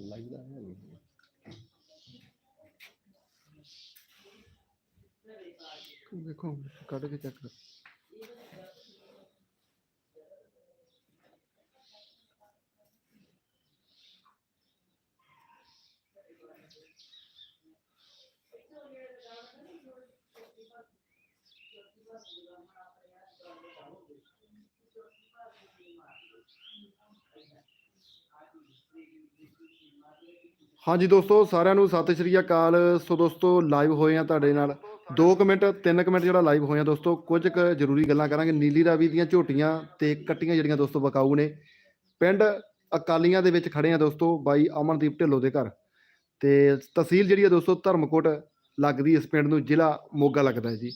ਲੱਗਦਾ ਹੈ ਨਹੀਂ ਦੇਖੋ ਕੱਢ ਕੇ ਚੈੱਕ ਹਾਂਜੀ ਦੋਸਤੋ, ਸਾਰਿਆਂ ਨੂੰ ਸਤਿ ਸ਼੍ਰੀ ਅਕਾਲ। ਸੋ ਦੋਸਤੋ ਲਾਈਵ ਹੋਏ ਆ ਤੁਹਾਡੇ ਨਾਲ। 2 ਮਿੰਟ 3 ਮਿੰਟ ਜਿਹੜਾ ਲਾਈਵ ਹੋਏ ਹੋਇਆ ਦੋਸਤੋ, ਕੁਝ ਕੁ ਜ਼ਰੂਰੀ ਗੱਲਾਂ ਕਰਾਂਗੇ। ਨੀਲੀ ਰਾਵੀ ਦੀਆਂ ਝੋਟੀਆਂ ਤੇ ਕੱਟੀਆਂ ਜਿਹੜੀਆਂ ਦੋਸਤੋ ਬਕਾਊ ਨੇ। ਪਿੰਡ ਅਕਾਲੀਆਂ ਦੇ ਵਿੱਚ ਖੜੇ ਆ ਦੋਸਤੋ, ਬਾਈ ਅਮਨਦੀਪ ਢਿੱਲੋਂ ਦੇ ਘਰ। ਤੇ ਤਹਿਸੀਲ ਜਿਹੜੀ ਆ ਦੋਸਤੋ, ਧਰਮਕੋਟ ਲੱਗਦੀ ਇਸ ਪਿੰਡ ਨੂੰ, ਜ਼ਿਲ੍ਹਾ ਮੋਗਾ ਲੱਗਦਾ ਜੀ।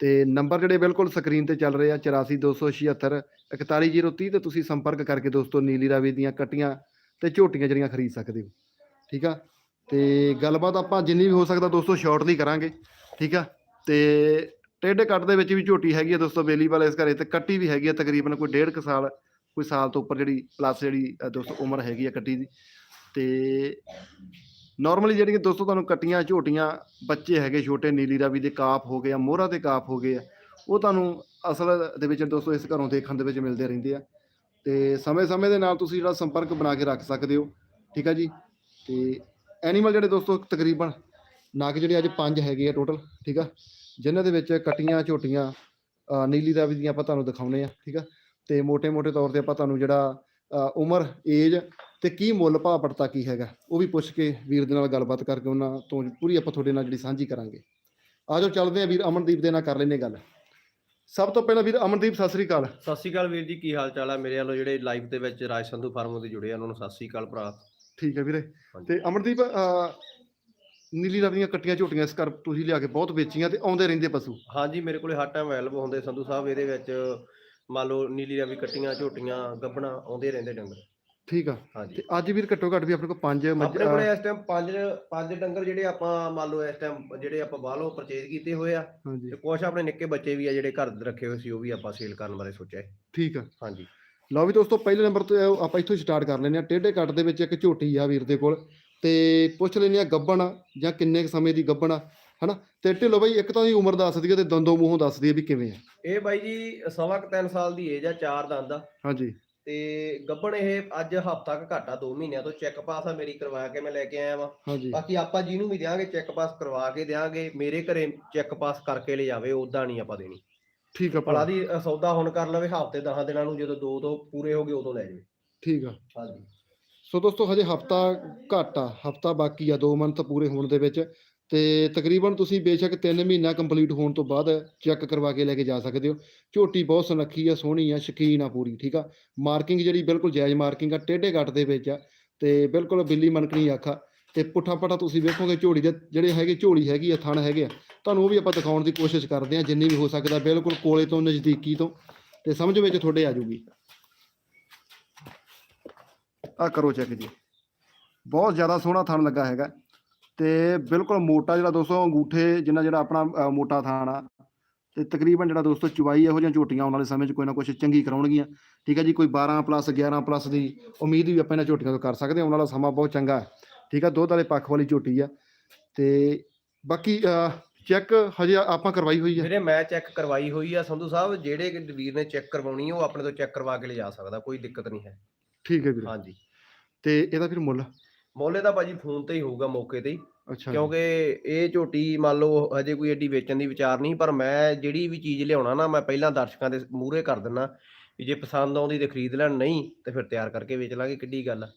ਤੇ ਨੰਬਰ ਜਿਹੜੇ ਬਿਲਕੁਲ ਸਕਰੀਨ ਤੇ ਚੱਲ ਰਹੇ ਆ 84276 41030 ਤੇ ਤੁਸੀਂ ਸੰਪਰਕ ਕਰਕੇ ਦੋਸਤੋ, ਨੀਲੀ ਰਾਵੀ ਦੀਆਂ ਕੱਟੀਆਂ ਤੇ ਝੋਟੀਆਂ ਜਿਹੜੀਆਂ ਖਰੀਦ ਸਕਦੇ ਹੋ। ਠੀਕ ਆ? ਤੇ ਗੱਲਬਾਤ ਆਪਾਂ ਜਿੰਨੀ ਵੀ ਹੋ ਸਕਦਾ ਦੋਸਤੋ ਸ਼ਾਰਟਲੀ ਕਰਾਂਗੇ, ਠੀਕ ਆ? ਤੇ ਟੇਢੇ ਕੱਟ ਦੇ ਵਿੱਚ ਵੀ ਝੋਟੀ ਹੈਗੀ ਆ ਦੋਸਤੋ, ਬੇਲੀ ਵਾਲੇ ਇਸ ਘਰੇ ਤੇ ਕੱਟੀ ਵੀ ਹੈਗੀ ਆ ਤਕਰੀਬਨ ਕੋਈ ਡੇਢ ਕੁ ਸਾਲ, ਕੋਈ ਸਾਲ ਤੋਂ ਉੱਪਰ ਜਿਹੜੀ ਪਲੱਸ ਜਿਹੜੀ ਦੋਸਤੋ ਉਮਰ ਹੈਗੀ ਆ ਕੱਟੀ ਦੀ। ਤੇ ਨਾਰਮਲੀ ਜਿਹੜੀਆਂ ਦੋਸਤੋ ਤੁਹਾਨੂੰ ਕੱਟੀਆਂ ਝੋਟੀਆਂ, ਬੱਚੇ ਹੈਗੇ ਛੋਟੇ, ਨੀਲੀ ਰਾਵੀ ਦੇ ਕਾਪ ਹੋ ਗਏ ਆ ਮੋਹਰਾ ਦੇ ਕਾਪ ਹੋ ਗਏ ਆ, ਉਹ ਤੁਹਾਨੂੰ ਅਸਲ ਦੇ ਵਿੱਚ ਦੋਸਤੋ ਇਸ ਘਰੋਂ ਦੇਖਣ ਦੇ ਵਿੱਚ ਮਿਲਦੇ ਰਹਿੰਦੇ ਆ। ਤੇ ਸਮੇਂ-ਸਮੇਂ ਦੇ ਨਾਲ ਤੁਸੀਂ ਜਿਹੜਾ ਸੰਪਰਕ ਬਣਾ ਕੇ ਰੱਖ ਸਕਦੇ ਹੋ, ਠੀਕ ਆ ਜੀ? ਤੇ ਐਨੀਮਲ ਜਿਹੜੇ ਦੋਸਤੋ ਤਕਰੀਬਨ ਨਾਗ ਜਿਹੜੇ ਅੱਜ ਪੰਜ ਹੈਗੇ ਆ ਟੋਟਲ, ਠੀਕ ਆ? ਜਿਨ੍ਹਾਂ ਦੇ ਵਿੱਚ ਕਟੀਆਂ, ਝੋਟੀਆਂ ਨੀਲੀ ਦਾ ਵੀ ਦੀਆਂ ਆਪਾਂ ਤੁਹਾਨੂੰ ਦਿਖਾਉਨੇ ਆ, ਠੀਕ ਆ? ਤੇ ਮੋٹے-ਮੋٹے ਤੌਰ ਤੇ ਆਪਾਂ ਤੁਹਾਨੂੰ ਜਿਹੜਾ ਉਮਰ ਏਜ ਤੇ ਕੀ ਮੁੱਲ ਭਾਅ ਪੜਤਾ ਕੀ ਹੈਗਾ, ਉਹ ਵੀ ਪੁੱਛ ਕੇ ਵੀਰ ਦੇ ਨਾਲ ਗੱਲਬਾਤ ਕਰਕੇ ਉਹਨਾਂ ਤੋਂ ਪੂਰੀ ਆਪਾਂ ਤੁਹਾਡੇ ਨਾਲ ਜਿਹੜੀ ਸਾਂਝੀ ਕਰਾਂਗੇ। ਆਜੋ ਚੱਲਦੇ ਆ ਵੀਰ ਅਮਨਦੀਪ ਦੇ ਨਾਲ ਕਰ ਲੈਨੇ ਗੱਲ। ਸਭ ਤੋਂ ਪਹਿਲਾਂ ਵੀਰ ਅਮਨਦੀਪ, ਸਤਿ ਸ੍ਰੀ ਅਕਾਲ। ਸਤਿ ਸ੍ਰੀ ਅਕਾਲ ਵੀਰ ਜੀ, ਕੀ ਹਾਲ ਚਾਲ ਆ? ਮੇਰੇ ਵੱਲੋਂ ਜਿਹੜੇ ਲਾਈਵ ਦੇ ਵਿੱਚ ਰਾਜ ਸੰਧੂ ਫਾਰਮ ਦੇ ਜੁੜੇ ਆ, ਉਹਨਾਂ ਨੂੰ ਸਤਿ ਸ੍ਰੀ ਅਕਾਲ ਭਰਾ। ਠੀਕ ਹੈ ਵੀਰੇ। ਤੇ ਅਮਨਦੀਪ ਅ, ਨੀਲੀ ਰਾਵੀ ਦੀਆਂ ਕੱਟੀਆਂ ਝੋਟੀਆਂ ਇਸ ਘਰ ਤੁਸੀਂ ਲਿਆ ਕੇ ਬਹੁਤ ਵੇਚੀਆਂ ਤੇ ਆਉਂਦੇ ਰਹਿੰਦੇ ਪਸ਼ੂ? ਹਾਂਜੀ ਮੇਰੇ ਕੋਲੇ ਹਰ ਟਾਈਮ ਅਵੇਲੇਬਲ ਹੁੰਦੇ ਸੰਧੂ ਸਾਹਿਬ ਇਹਦੇ ਵਿੱਚ ਮੰਨ ਲਓ ਨੀਲੀ ਰਵੀ ਕੱਟੀਆਂ ਝੋਟੀਆਂ ਗੱਬਣਾ ਆਉਂਦੇ ਰਹਿੰਦੇ ਡੰਗਰ। ਠੀਕ ਆ। ਹਾਂਜੀ। ਤੇ ਅੱਜ ਵੀਰ ਘੱਟੋ ਘੱਟ ਵੀ ਆਪਣੇ ਕੋਲ ਪੰਜ ਮੱਝ- ਆਪਣੇ ਕੋਲੇ ਇਸ ਟਾਈਮ ਪੰਜ ਪੰਜ ਡੰਗਰ ਜਿਹੜੇ ਆਪਾਂ ਮੰਨ ਲਓ ਇਸ ਟਾਈਮ ਜਿਹੜੇ ਆਪਾਂ ਬਾਹਰੋਂ ਪਰਚੇਜ਼ ਕੀਤੇ ਹੋਏ ਆ। ਤੇ ਕੁਝ ਆਪਣੇ ਨਿੱਕੇ ਬੱਚੇ ਵੀ ਆ ਜਿਹੜੇ ਘਰ ਰੱਖੇ ਹੋਏ ਸੀ ਉਹ ਵੀ ਆਪਾਂ ਸੇਲ ਕਰਨ ਬਾਰੇ ਸੋਚਿਆ। ਠੀਕ ਆ। ਹਾਂਜੀ। ਲਓ ਵੀ ਦੋਸਤੋ ਪਹਿਲੇ ਨੰਬਰ ਤੇ ਆਪਾਂ ਇੱਥੋਂ ਸਟਾਰਟ ਕਰ ਲੈਂਦੇ ਆ ਟੇਢੇ ਕੱਟ ਦੇ ਵਿੱਚ ਇੱਕ ਝੋਟੀ ਆ ਵੀਰ ਦੇ ਕੋਲ। ਤੇ ਪੁੱਛ ਲੈਂਦੇ ਆ ਗੱਬਣ ਜਾਂ ਕਿੰਨੇ ਕੁ ਸਮੇਂ ਦੀ ਗੱਬਣ ਆ ਹਨਾ? ਤੇ ਢਿੱਲੋ ਬਾਈ ਇੱਕ ਤਾਂ ਦੀ ਉਮਰ ਦੱਸ ਦਈਏ ਤੇ ਦੰਦੋਂ ਮੂੰਹੋਂ ਦੱਸ ਦਈਏ ਵੀ ਕਿਵੇਂ ਆ। ਇਹ ਬਾਈ ਜੀ ਸਵਾ ਕੁ ਤਿੰਨ ਸਾਲ ਦੀ ਏਜ ਆ ਚਾਰ ਦੰਦ ਆ। ਹਾਂਜੀ। ਤੇ ਗੱਬਣ ਇਹ ਅੱਜ ਹਫਤਾ ਕ ਘਾਟਾ 2 ਮਹੀਨਿਆਂ ਤੋਂ। ਚੈੱਕ ਪਾਸ ਆ ਮੇਰੀ ਕਰਵਾ ਕੇ ਮੈਂ ਲੈ ਕੇ ਆਇਆ ਵਾਂ। ਹਾਂਜੀ। ਬਾਕੀ ਆਪਾਂ ਜਿਹਨੂੰ ਵੀ ਦਿਆਂਗੇ ਚੈੱਕ ਪਾਸ ਕਰਵਾ ਕੇ ਦਿਆਂਗੇ ਮੇਰੇ ਘਰੇ ਚੈੱਕ ਪਾਸ ਕਰਕੇ ਲੈ ਜਾਵੇ ਉਦਾਂ ਨਹੀਂ ਆਪਾਂ ਦੇਣੀ। ਠੀਕ ਆ ਭਲਾ ਭਲਾ। ਦੀ ਅ, ਸੌਦਾ ਹੁਣ ਕਰ ਲਵੇ ਹਫ਼ਤੇ 10 ਦਿਨਾਂ ਨੂੰ ਜਦੋਂ ਦੋ ਤੋਂ ਪੂਰੇ ਹੋ ਗਏ ਉਦੋਂ ਲੈ ਜਾਵੇ। ਠੀਕ ਆ। ਹਾਂਜੀ। ਸੋ ਦੋਸਤੋ ਹਜੇ ਹਫਤਾ ਘੱਟ ਆ ਹਫਤਾ ਬਾਕੀ ਆ 2 ਮੰਥ ਪੂਰੇ ਹੋਣ ਦੇ ਵਿੱਚ। ਤੇ ਤਕਰੀਬਨ ਤੁਸੀਂ ਬੇਸ਼ੱਕ 3 ਮਹੀਨਾ ਕੰਪਲੀਟ ਹੋਣ ਤੋਂ ਬਾਅਦ ਚੈੱਕ ਕਰਵਾ ਕੇ ਲੈ ਕੇ ਜਾ ਸਕਦੇ ਹੋ। ਝੋਟੀ ਬਹੁਤ ਸੁਨੱਖੀ ਆ ਸੋਹਣੀ ਆ ਸ਼ਕੀਨ ਆ ਪੂਰੀ ਠੀਕ ਆ? ਮਾਰਕਿੰਗ ਜਿਹੜੀ ਬਿਲਕੁਲ ਜਾਇਜ਼ ਮਾਰਕਿੰਗ ਆ ਟੇਢੇ ਕੱਟ ਦੇ ਵਿੱਚ ਆ। ਤੇ ਬਿਲਕੁਲ ਬਿੱਲੀ ਮਨਕਣੀ ਆਖਾ ਤੇ ਪੁੱਠਾ ਪਟਾ ਤੁਸੀਂ ਵੇਖੋਗੇ ਝੋਲੀ ਦੇ ਜਿਹੜੇ ਹੈਗੇ ਝੋਲੀ ਹੈਗੀ ਆ, ਥਣ ਹੈਗੇ ਆ, ਤੁਹਾਨੂੰ ਉਹ ਵੀ ਆਪਾਂ ਦਿਖਾਉਣ ਦੀ ਕੋਸ਼ਿਸ਼ ਕਰਦੇ ਆ ਜਿੰਨੀ ਵੀ ਹੋ ਸਕਦਾ ਬਿਲਕੁਲ ਕੋਲੇ ਤੋਂ ਨਜ਼ਦੀਕੀ ਤੋਂ ਤੇ ਸਮਝ ਵਿੱਚ ਤੁਹਾਡੇ ਆ ਜੂਗੀ ਆ ਕਰੋ ਚੈੱਕ ਜੀ। ਬਹੁਤ ਜ਼ਿਆਦਾ ਸੋਹਣਾ ਥਣ ਲੱਗਾ ਹੈਗਾ ਤੇ ਬਿਲਕੁਲ ਮੋਟਾ ਜਿਹੜਾ ਦੋਸਤੋ ਅੰਗੂਠੇ ਜਿੰਨਾ ਜਿਹੜਾ ਆਪਣਾ ਮੋਟਾ ਥਾਣ ਆ, ਤੇ ਤਕਰੀਬਨ ਜਿਹੜਾ ਦੋਸਤੋ ਚੁਵਾਈ ਇਹੋ ਜਿਹੀਆਂ ਝੋਟੀਆਂ ਆਉਣ ਵਾਲੇ ਸਮੇਂ 'ਚ ਕੋਈ ਨਾ ਕੁਛ ਚੰਗੀ ਕਰਾਉਣਗੀਆਂ। ਠੀਕ ਹੈ ਜੀ, ਕੋਈ 12 ਪਲੱਸ 11 ਪਲੱਸ ਦੀ ਉਮੀਦ ਵੀ ਆਪਾਂ ਇਹਨਾਂ ਝੋਟੀਆਂ ਤੋਂ ਕਰ ਸਕਦੇ ਹਾਂ, ਆਉਣ ਵਾਲਾ ਸਮਾਂ ਬਹੁਤ ਚੰਗਾ ਹੈ। ਠੀਕ ਆ ਦੁੱਧ ਵਾਲੇ ਪੱਖ ਵਾਲੀ ਝੋਟੀ ਆ। ਤੇ ਬਾਕੀ ਚੈੱਕ ਹਜੇ ਆਪਾਂ ਕਰਵਾਈ ਹੋਈ ਹੈ ਵੀਰੇ ਮੈਂ ਚੈੱਕ ਕਰਵਾਈ ਹੋਈ ਆ ਸੰਧੂ ਸਾਹਿਬ ਜਿਹੜੇ ਵੀਰ ਨੇ ਚੈੱਕ ਕਰਵਾਉਣੀ ਆ ਉਹ ਆਪਣੇ ਤੋਂ ਚੈੱਕ ਕਰਵਾ ਕੇ ਲੈ ਜਾ ਸਕਦਾ ਕੋਈ ਦਿੱਕਤ ਨਹੀਂ ਹੈ। ਠੀਕ ਹੈ ਵੀਰੇ। ਹਾਂਜੀ। ਤੇ ਇਹਦਾ ਫਿਰ ਮੁੱਲ? ਮੋਲੇ ਦਾ ਭਾਜੀ ਫੋਨ ਤੇ ਹੀ ਹੋਊਗਾ ਮੌਕੇ ਤੇ ਹੀ। ਅੱਛਾ। ਕਿਉਂਕਿ ਇਹ ਝੋਟੀ ਮੰਨ ਲਓ ਹਜੇ ਕੋਈ ਐਡੀ ਵੇਚਣ ਦੀ ਵਿਚਾਰ ਨਹੀਂ ਪਰ ਮੈਂ ਜਿਹੜੀ ਵੀ ਚੀਜ਼ ਲਿਆਉਣਾ ਨਾ ਮੈਂ ਪਹਿਲਾਂ ਦਰਸ਼ਕਾਂ ਦੇ ਮੂਹਰੇ ਕਰ ਦਿੰਨਾ ਵੀ ਜੇ ਪਸੰਦ ਆਉਂਦੀ ਤੇ ਖਰੀਦ ਲੈਣ ਨਹੀਂ ਤੇ ਫਿਰ ਤਿਆਰ ਕਰਕੇ ਵੇਚ ਲਾਂਗੇ ਕਿੱਡੀ ਗੱਲ ਆ।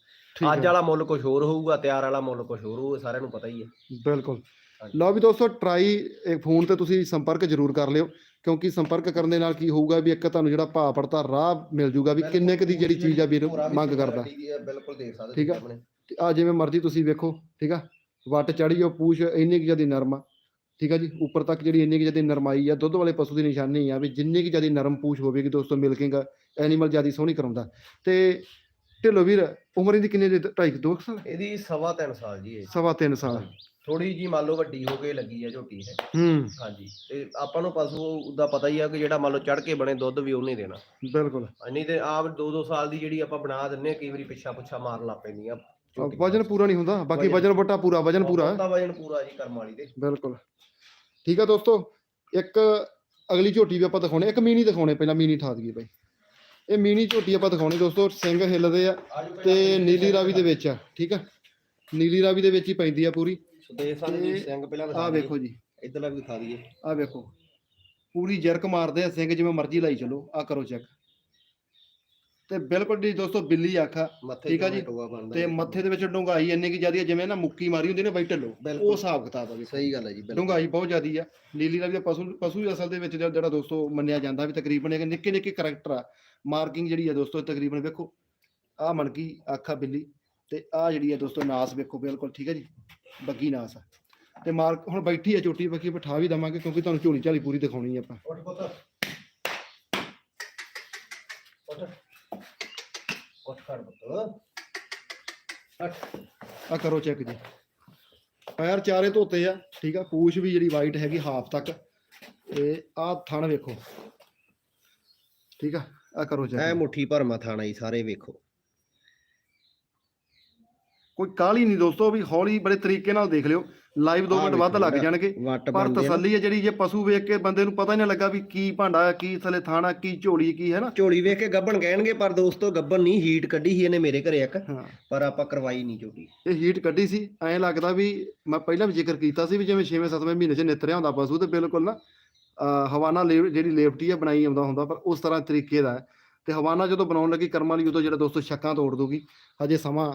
ਅੱਜ ਵਾਲਾ ਮੁੱਲ ਕੁਝ ਹੋਰ ਹੋਊਗਾ ਤਿਆਰ ਵਾਲਾ ਮੁੱਲ ਕੁਝ ਹੋਰ ਹੋਊ ਇਹ ਸਾਰਿਆਂ ਨੂੰ ਪਤਾ ਹੀ ਹੈ। ਬਿਲਕੁਲ। ਲਓ ਵੀ ਦੋਸਤੋ ਟਰਾਈ ਇਹ ਫੋਨ ਤੇ ਤੁਸੀਂ ਸੰਪਰਕ ਜ਼ਰੂਰ ਕਰ ਲਿਓ ਕਿਉਂਕਿ ਸੰਪਰਕ ਕਰਨ ਦੇ ਨਾਲ ਕੀ ਹੋਊਗਾ ਵੀ ਇੱਕ ਤੁਹਾਨੂੰ ਜਿਹੜਾ ਭਾਅ ਪੜਤਾ ਰਾਹ ਮਿਲ ਜੂਗਾ ਵੀ ਕਿੰਨੇ ਕੁ ਦੀ ਜਿਹੜੀ ਚੀਜ਼ ਆ ਵੀਰ ਮੰਗ ਕਰਦਾ। ਬਿਲਕੁਲ ਦੇਖ ਸਕਦੇ ਠੀਕ ਆ। ਆ ਜਿਵੇਂ ਮਰਜ਼ੀ ਤੁਸੀਂ ਵੇਖੋ ਠੀਕ ਆ? ਵੱਟ ਚੜੀ ਉਹ ਪੂਛ ਇੰਨੀ ਕੁ ਜਿਆਦੀ ਨਰਮ ਆ ਠੀਕ ਆ ਜੀ? ਉੱਪਰ ਤੱਕ ਜਿਹੜੀ ਇੰਨੀ ਕੁ ਜਿਆਦੀ ਨਰਮਾਈ ਆ ਦੁੱਧ ਵਾਲੇ ਪਸ਼ੂ ਦੀ ਨਿਸ਼ਾਨੀ ਆ ਵੀ ਜਿੰਨੀ ਕੁ ਜਿਆਦੀ ਨਰਮ ਪੂਛ ਹੋਵੇਗੀ ਦੋਸਤੋ ਮਿਲਕਿੰਗ ਐਨੀਮਲ ਜਿਆਦੀ ਸੋਹਣੀ ਕਰਾਉਂਦਾ। ਤੇ ਢਿੱਲੋ ਵੀਰ ਉਮਰ ਇਹਦੀ ਕਿੰਨੀ ਜੀ 2.5 ਦੋ ਕੁ ਸਾਲ? ਇਹਦੀ ਸਵਾ ਤਿੰਨ ਸਾਲ ਜੀ ਇਹ। ਸਵਾ ਤਿੰਨ ਸਾਲ। ਥੋੜੀ ਜੀ ਮੰਨ ਲਓ ਵੱਡੀ ਹੋ ਕੇ ਲੱਗੀ ਆ ਝੋਟੀ ਇਹ। ਹੂੰ। ਹਾਂਜੀ। ਤੇ ਆਪਾਂ ਨੂੰ ਪਸ਼ੂ ਦਾ ਪਤਾ ਹੀ ਆ ਕਿ ਜਿਹੜਾ ਮੰਨ ਲਓ ਚੜ ਕੇ ਬਣੇ ਦੁੱਧ ਵੀ ਉਹਨੇ ਦੇਣਾ। ਬਿਲਕੁਲ। ਨਹੀਂ ਤੇ ਆਪ 2-2 ਸਾਲ ਦੀ ਜਿਹੜੀ ਆਪਾਂ ਬਣਾ ਦਿੰਨੇ ਆ ਕਈ ਵਾਰੀ ਪਿੱਛਾ ਪੁੱਛਾ ਮਾਰਨ ਲੱਗ ਪੈਂਦੀਆਂ। ਵਜਨ ਪੂਰਾ ਨਹੀਂ ਹੁੰਦਾ ਬਾਕੀ ਵਜ਼ਨ- ਵੱਟਾ ਪੂਰਾ ਵਜਨ ਪੂਰਾ। ਹੈ ਵਜਨ ਪੂਰਾ ਜੀ ਕਰਮ ਵਾਲੀ ਦੇ ਬਿਲਕੁਲ। ਠੀਕ ਆ ਦੋਸਤੋ ਇੱਕ ਅਗਲੀ ਝੋਟੀ ਵੀ ਆਪਾਂ ਦਿਖਾਉਣੇ ਇੱਕ ਮੀਨੀ ਦਿਖਾਉਣੇ ਪਹਿਲਾਂ ਮੀਨੀ ਠਾ ਦਈਏ ਬਾਈ। ਇਹ ਮੀਨੀ ਝੋਟੀ ਆਪਾਂ ਦਿਖਾਉਣੀ ਦੋਸਤੋ ਸਿੰਘ ਹਿੱਲਦੇ ਆ ਤੇ ਨੀਲੀ ਰਾਵੀ ਦੇ ਵਿੱਚ ਆ ਠੀਕ ਆ? ਨੀਲੀ ਰਾਵੀ ਦੇ ਵਿੱਚ ਹੀ ਪੈਂਦੀ ਆ ਪੂਰੀ। ਸੁਦੇਸ਼ ਸਾਹਿਬ ਜੀ ਤੇ ਸਿੰਘ ਪਹਿਲਾਂ ਆਹ ਵੇਖੋ ਜੀ। ਇਧਰਲਾ ਵੀ ਦਿਖਾ ਦਈਏ। ਆਹ ਵੇਖੋ। ਪੂਰੀ ਜਰਕ ਮਾਰਦੇ ਆ ਸਿੰਘ ਜਿਵੇਂ ਮਰਜ਼ੀ ਲਾਈ ਚਲੋ ਆ ਕਰੋ ਚੈੱਕ ਤੇ ਬਿਲਕੁਲ ਜੀ ਦੋਸਤੋ ਬਿੱਲੀ ਅੱਖ ਆ ਮੱਥੇ ਠੀਕ ਆ ਜੀ। ਤੇ ਮੱਥੇ ਦੇ ਵਿੱਚ ਡੂੰਘਾਈ ਇੰਨੀ ਕੀ ਜਿਆਦੀ ਜਿਵੇਂ ਨਾ ਮੁੱਕੀ ਮਾਰੀ ਹੁੰਦੀ ਨਾ ਬਾਈ ਢੱਲੋ। ਉਹ ਹਿਸਾਬ ਕਿਤਾਬ ਆ ਵੇਖੋ। ਸਹੀ ਗੱਲ ਹੈ ਜੀ ਡੂੰਘਾਈ ਬਹੁਤ ਜ਼ਿਆਦੀ ਆ। ਨੀਲੀ ਰਾਵੀ ਦਾ ਪਸ਼ੂ ਪਸ਼ੂ ਹੀ ਅਸਲ ਦੇ ਵਿੱਚ ਜਿਹੜਾ ਦੋਸਤੋ ਮੰਨਿਆ ਜਾਂਦਾ ਵੀ ਤਕਰੀਬਨ ਨਿੱਕੇ ਨਿੱਕੇ ਕਰੈਕਟਰ ਆ। ਮਾਰਕਿੰਗ ਜਿਹੜੀ ਆ ਦੋਸਤੋ ਤਕਰੀਬਨ ਵੇਖੋ ਆ ਮਣਕੀ ਅੱਖਾਂ ਬਿੱਲੀ ਤੇ ਆ ਜਿਹੜੀ ਆ ਦੋਸਤੋ ਨਾਸ ਵੇਖੋ ਬਿਲਕੁਲ ਠੀਕ ਹੈ ਜੀ ਬੱਗੀ ਨਾਸ ਆ। ਤੇ ਮਾਰਕ ਹੁਣ ਬੈਠੀ ਆ ਚੋਟੀ ਬੱਕੀ ਬਿਠਾ ਵੀ ਦਵਾਂਗੇ ਕਿਉਂਕਿ ਤੁਹਾਨੂੰ ਝੋਲੀ ਝਾਲੀ ਪੂਰੀ ਦਿਖਾਉਣੀ ਆ ਆਪਾਂ। ਉੱਠ ਪੁੱਤ। ਉੱਠ। ਉੱਠ ਕਰ ਪੁੱਤ। ਉੱਠ ਆ ਕਰੋ ਚੈੱਕ ਜੀ। ਪੈਰ ਚਾਰੇ ਧੋਤੇ ਆ ਠੀਕ ਆ ਪੂਛ ਵੀ ਜਿਹੜੀ ਵਾਈਟ ਹੈਗੀ ਹਾਫ ਤੱਕ। ਤੇ ਆ ਥਣ ਵੇਖੋ। ਠੀਕ ਆ। ਆ ਕਰੋ ਐ ਚੈੱਕ ਮੁੱਠੀ ਭਰਮਾ ਥਾਣਾ ਜੀ ਸਾਰੇ ਵੇਖੋ। ਕੋਈ ਕਾਹਲੀ ਨਹੀਂ ਦੋਸਤੋ ਵੀ ਹੌਲੀ ਬੜੇ ਤਰੀਕੇ ਨਾਲ ਦੇਖ ਲਿਓ। ਲਾਈਵ 2 ਆਹ ਮਿੰਟ ਵੱਧ ਲੱਗ ਜਾਣਗੇ। ਪਰ। ਤਸੱਲੀ ਹੈ ਜਿਹੜੀ ਜੇ ਪਸ਼ੂ ਵੇਖ ਕੇ ਬੰਦੇ ਨੂੰ ਪਤਾ ਹੀ ਨਾ ਲੱਗਾ ਵੀ ਕੀ ਭਾਂਡਾ ਕੀ ਥਲੇ ਥਾਣਾ ਕੀ ਝੋਲੀ ਕੀ ਹੈ ਨਾ। ਝੋਲੀ ਵੇਖ ਕੇ ਗੱਬਣ ਕਹਿਣਗੇ ਪਰ ਦੋਸਤੋ ਗੱਬਣ ਨਹੀਂ ਹੀਟ ਕੱਢੀ ਸੀ ਇਹਨੇ ਮੇਰੇ ਘਰੇ ਇੱਕ। ਪਰ ਆਪਾਂ ਕਰਵਾਈ ਨਹੀਂ ਝੋਟੀ ਇਹ ਹੀਟ ਕੱਢੀ ਸੀ ਐਂ ਲੱਗਦਾ ਵੀ ਮੈਂ ਪਹਿਲਾਂ ਵੀ ਜ਼ਿਕਰ ਕੀਤਾ ਸੀ ਵੀ ਜਿਵੇਂ 6ਵੇਂ 7ਵੇਂ ਮਹੀਨੇ 'ਚ ਨਿਤਰਿਆ ਹੁੰਦਾ ਪਸ਼ੂ ਤੇ ਬਿਲਕੁਲ ਨਾ। ਹਵਾਨਾ ਜਿਹੜੀ ਲੇਵਟੀ ਆ ਬਣਾਈ ਆਉਂਦਾ ਹੁੰਦਾ ਪਰ ਉਸ ਤਰ੍ਹਾਂ ਤਰੀਕੇ ਦਾ ਹੈ। ਤੇ ਹਵਾਨਾ ਜਦੋਂ ਬਣਾਉਣ ਲੱਗੀ ਕਰਮ ਵਾਲੀ ਉਦੋਂ ਜਿਹੜਾ ਦੋਸਤੋ ਛੱਕਾਂ ਤੋੜ ਦੂਗੀ ਹਜੇ ਸਮਾਂ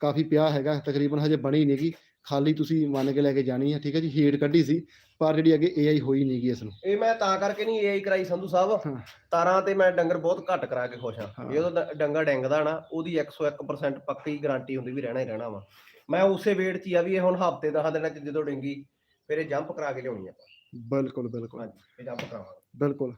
ਕਾਫੀ ਪਿਆ ਹੈਗਾ ਤਕਰੀਬਨ ਹਜੇ ਬਣੀ ਨਹੀਂਗੀ ਖਾਲੀ ਤੁਸੀਂ ਮੰਨ ਕੇ ਲੈ ਕੇ ਜਾਣੀ ਹੈ ਠੀਕ ਹੈ ਜੀ ਹੀਟ ਕੱਢੀ ਸੀ ਪਰ ਜਿਹੜੀ ਅੱਗੇ ਏਆਈ ਹੋਈ ਨਹੀਂਗੀ ਇਸ ਨੂੰ। ਇਹ ਮੈਂ ਤਾਂ ਕਰਕੇ ਨਹੀਂ ਏਆਈ ਕਰਾਈ ਸੰਧੂ ਸਾਹਿਬ। ਹਾਂ। ਤਾਰਾਂ ਤੇ ਮੈਂ ਡੰਗਰ ਬਹੁਤ ਘੱਟ ਕਰਾ ਕੇ ਖੁਸ਼ ਹਾਂ। ਹਾਂ। ਜਦੋਂ ਡ- ਡੰਗਰ ਡੈਂਗਦਾ ਨਾ ਉਹਦੀ 101% ਪੱਕੀ ਗਾਰੰਟੀ ਹੁੰਦੀ ਵੀ ਰਹਿਣਾ ਹੀ ਰਹਿਣਾ ਵਾ। ਮੈਂ ਉਸੇ ਵੇਟ 'ਚ ਹੀ ਆ ਵੀ ਇਹ ਹੁਣ ਹਫ਼ਤੇ ਦਸਾਂ ਦਿਨਾਂ 'ਚ ਜਦੋਂ ਡੰਗੀ ਫਿਰ ਇਹ ਜੰਪ ਕਰਾ ਕੇ ਲਿਆਉਣੀ ਆਪਾਂ। ਬਿਲਕੁਲ ਬਿਲਕੁਲ। ਹਾਂਜੀ ਇਹ ਜੰਪ ਕਰਾਵਾਂਗੇ ਬਿਲਕੁਲ।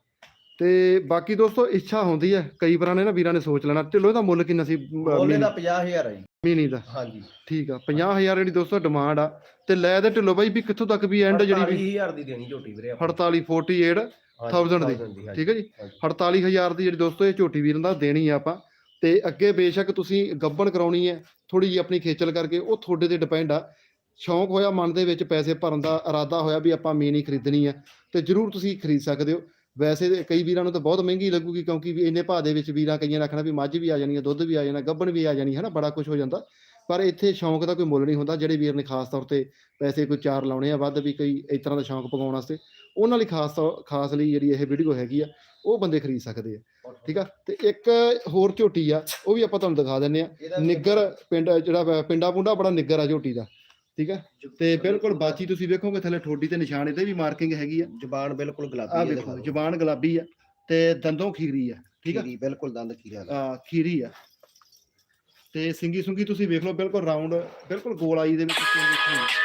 ਤੇ ਬਾਕੀ ਦੋਸਤੋ ਇੱਛਾ ਹੁੰਦੀ ਹੈ। ਕਈ ਵਾਰਾਂ ਨੇ ਨਾ ਵੀਰਾਂ ਨੇ ਸੋਚ ਲੈਣਾ ਢਿੱਲੋਂ ਦਾ ਮੁੱਲ ਕਿੰਨਾ ਸੀ? ਬੋਲੇ ਦਾ 50000 ਹੈ ਜੀ। ਮੀਨੀ ਦਾ। ਹਾਂਜੀ। ਠੀਕ ਆ 50000 ਜਿਹੜੀ ਦੋਸਤੋ ਡਿਮਾਂਡ ਆ ਤੇ ਲੈ ਦੇ ਢਿੱਲੋਂ ਬਾਈ ਵੀ ਕਿੱਥੋਂ ਤੱਕ ਵੀ ਐਂਡ ਜਿਹੜੀ ਵੀ 48000 ਦੀ ਦੇਣੀ ਝੋਟੀ ਵੀਰੇ ਆਪਾਂ। 48 48 ਹਾਂਜੀ, 1000 ਦੀ। 1000 ਹਾਂਜੀ। ਠੀਕ ਹੈ ਜੀ? ਹਾਂਜੀ। 48000 ਦੀ ਜਿਹੜੀ ਦੋਸਤੋ ਇਹ ਝੋਟੀ ਵੀਰਾਂ ਦਾ ਦੇਣੀ ਆ ਆਪਾਂ। ਤੇ ਅੱਗੇ ਬੇਸ਼ੱਕ ਤੁਸੀਂ ਗੱਬਣ ਕਰਾਉਣੀ ਹੈ ਥੋੜੀ ਜਿਹੀ ਆਪਣੀ ਖੇਚਲ ਕਰਕੇ ਉਹ ਤੁਹਾਡੇ ਤੇ ਡਿਪੈਂਡ ਆ। ਸ਼ੌਂਕ ਹੋਇਆ ਮਨ ਦੇ ਵਿੱਚ ਪੈਸੇ ਭਰਨ ਦਾ ਇਰਾਦਾ ਹੋਇਆ ਵੀ ਆਪਾਂ ਮੀਨੀ ਖਰੀਦਣੀ ਆ ਤੇ ਜਰੂਰ ਤੁਸੀਂ ਖਰੀਦ ਸਕਦੇ ਹੋ। ਵੈਸੇ ਕਈ ਵੀਰਾਂ ਨੂੰ ਤਾਂ ਬਹੁਤ ਮਹਿੰਗੀ ਲੱਗੂਗੀ ਕਿਉਂਕਿ ਵੀ ਇੰਨੇ ਭਾਅ ਦੇ ਵਿੱਚ ਵੀਰਾਂ ਕਈਆਂ ਨੇ ਆਖਣਾ ਵੀ ਮੱਝ ਵੀ ਆ ਜਾਣੀ ਆ ਦੁੱਧ ਵੀ ਆ ਜਾਣਾ ਗੱਬਣ ਵੀ ਆ ਜਾਣੀ ਹੈ ਨਾ ਬੜਾ ਕੁਝ ਹੋ ਜਾਂਦਾ। ਪਰ ਇੱਥੇ ਸ਼ੌਂਕ ਦਾ ਕੋਈ ਮੁੱਲ ਨਹੀਂ ਹੁੰਦਾ ਜਿਹੜੇ ਵੀਰ ਨੇ ਖਾਸ ਤੌਰ ਤੇ ਪੈਸੇ ਕੋਈ ਚਾਰ ਲਾਉਣੇ ਆ ਵੱਧ ਵੀ ਕੋਈ ਇਸ ਤਰ੍ਹਾਂ ਦਾ ਸ਼ੌਂਕ ਪਗਾਉਣ ਵਾਸਤੇ ਉਹਨਾਂ ਲਈ ਖਾਸ ਖਾਸ ਲਈ ਜਿਹੜੀ ਇਹ ਵੀਡੀਓ ਹੈਗੀ ਆ ਉਹ ਬੰਦੇ ਖਰੀਦ ਸਕਦੇ ਆ ਠੀਕ ਆ? ਤੇ ਇੱਕ ਹੋਰ ਝੋਟੀ ਆ ਉਹ ਵੀ ਆਪਾਂ ਤੁਹਾਨੂੰ ਦਿਖਾ ਦਿੰਨੇ ਆ। ਨਿੱਗਰ ਪਿੰਡ ਜਿਹੜਾ ਪਿੰਡਾ ਪੁੰਡਾ ਬੜਾ ਨਿੱਗਰ ਆ ਝੋਟੀ ਦਾ। ਠੀਕ ਆ? ਤੇ ਬਿਲਕੁਲ। ਬਾਚੀ ਤੁਸੀਂ ਵੇਖੋਗੇ ਥੱਲੇ ਠੋਡੀ ਤੇ ਨਿਸ਼ਾਨ ਇਹਦੇ ਵੀ ਮਾਰਕਿੰਗ ਹੈਗੀ ਆ। ਜ਼ੁਬਾਨ ਬਿਲਕੁਲ ਆ ਗੁਲਾਬੀ ਹੈ ਵੇਖੋ ਜ਼ੁਬਾਨ ਗੁਲਾਬੀ ਆ ਤੇ ਦੰਦੋਂ ਖੀਰੀ ਆ ਠੀਕ ਆ? ਬਿਲਕੁਲ ਦੰਦ ਖੀਰਾ ਆ। ਖੀਰੀ ਆ। ਤੇ ਸਿੰਗੀ ਸੁੰਗੀ ਤੁਸੀਂ ਵੇਖ ਲਓ ਬਿਲਕੁਲ ਰਾਉਂਡ ਬਿਲਕੁਲ ਗੋਲ ਆਈ ਦੇ ਵਿੱਚ ਸਿੰਗੀ ਸੁੰਗੀ।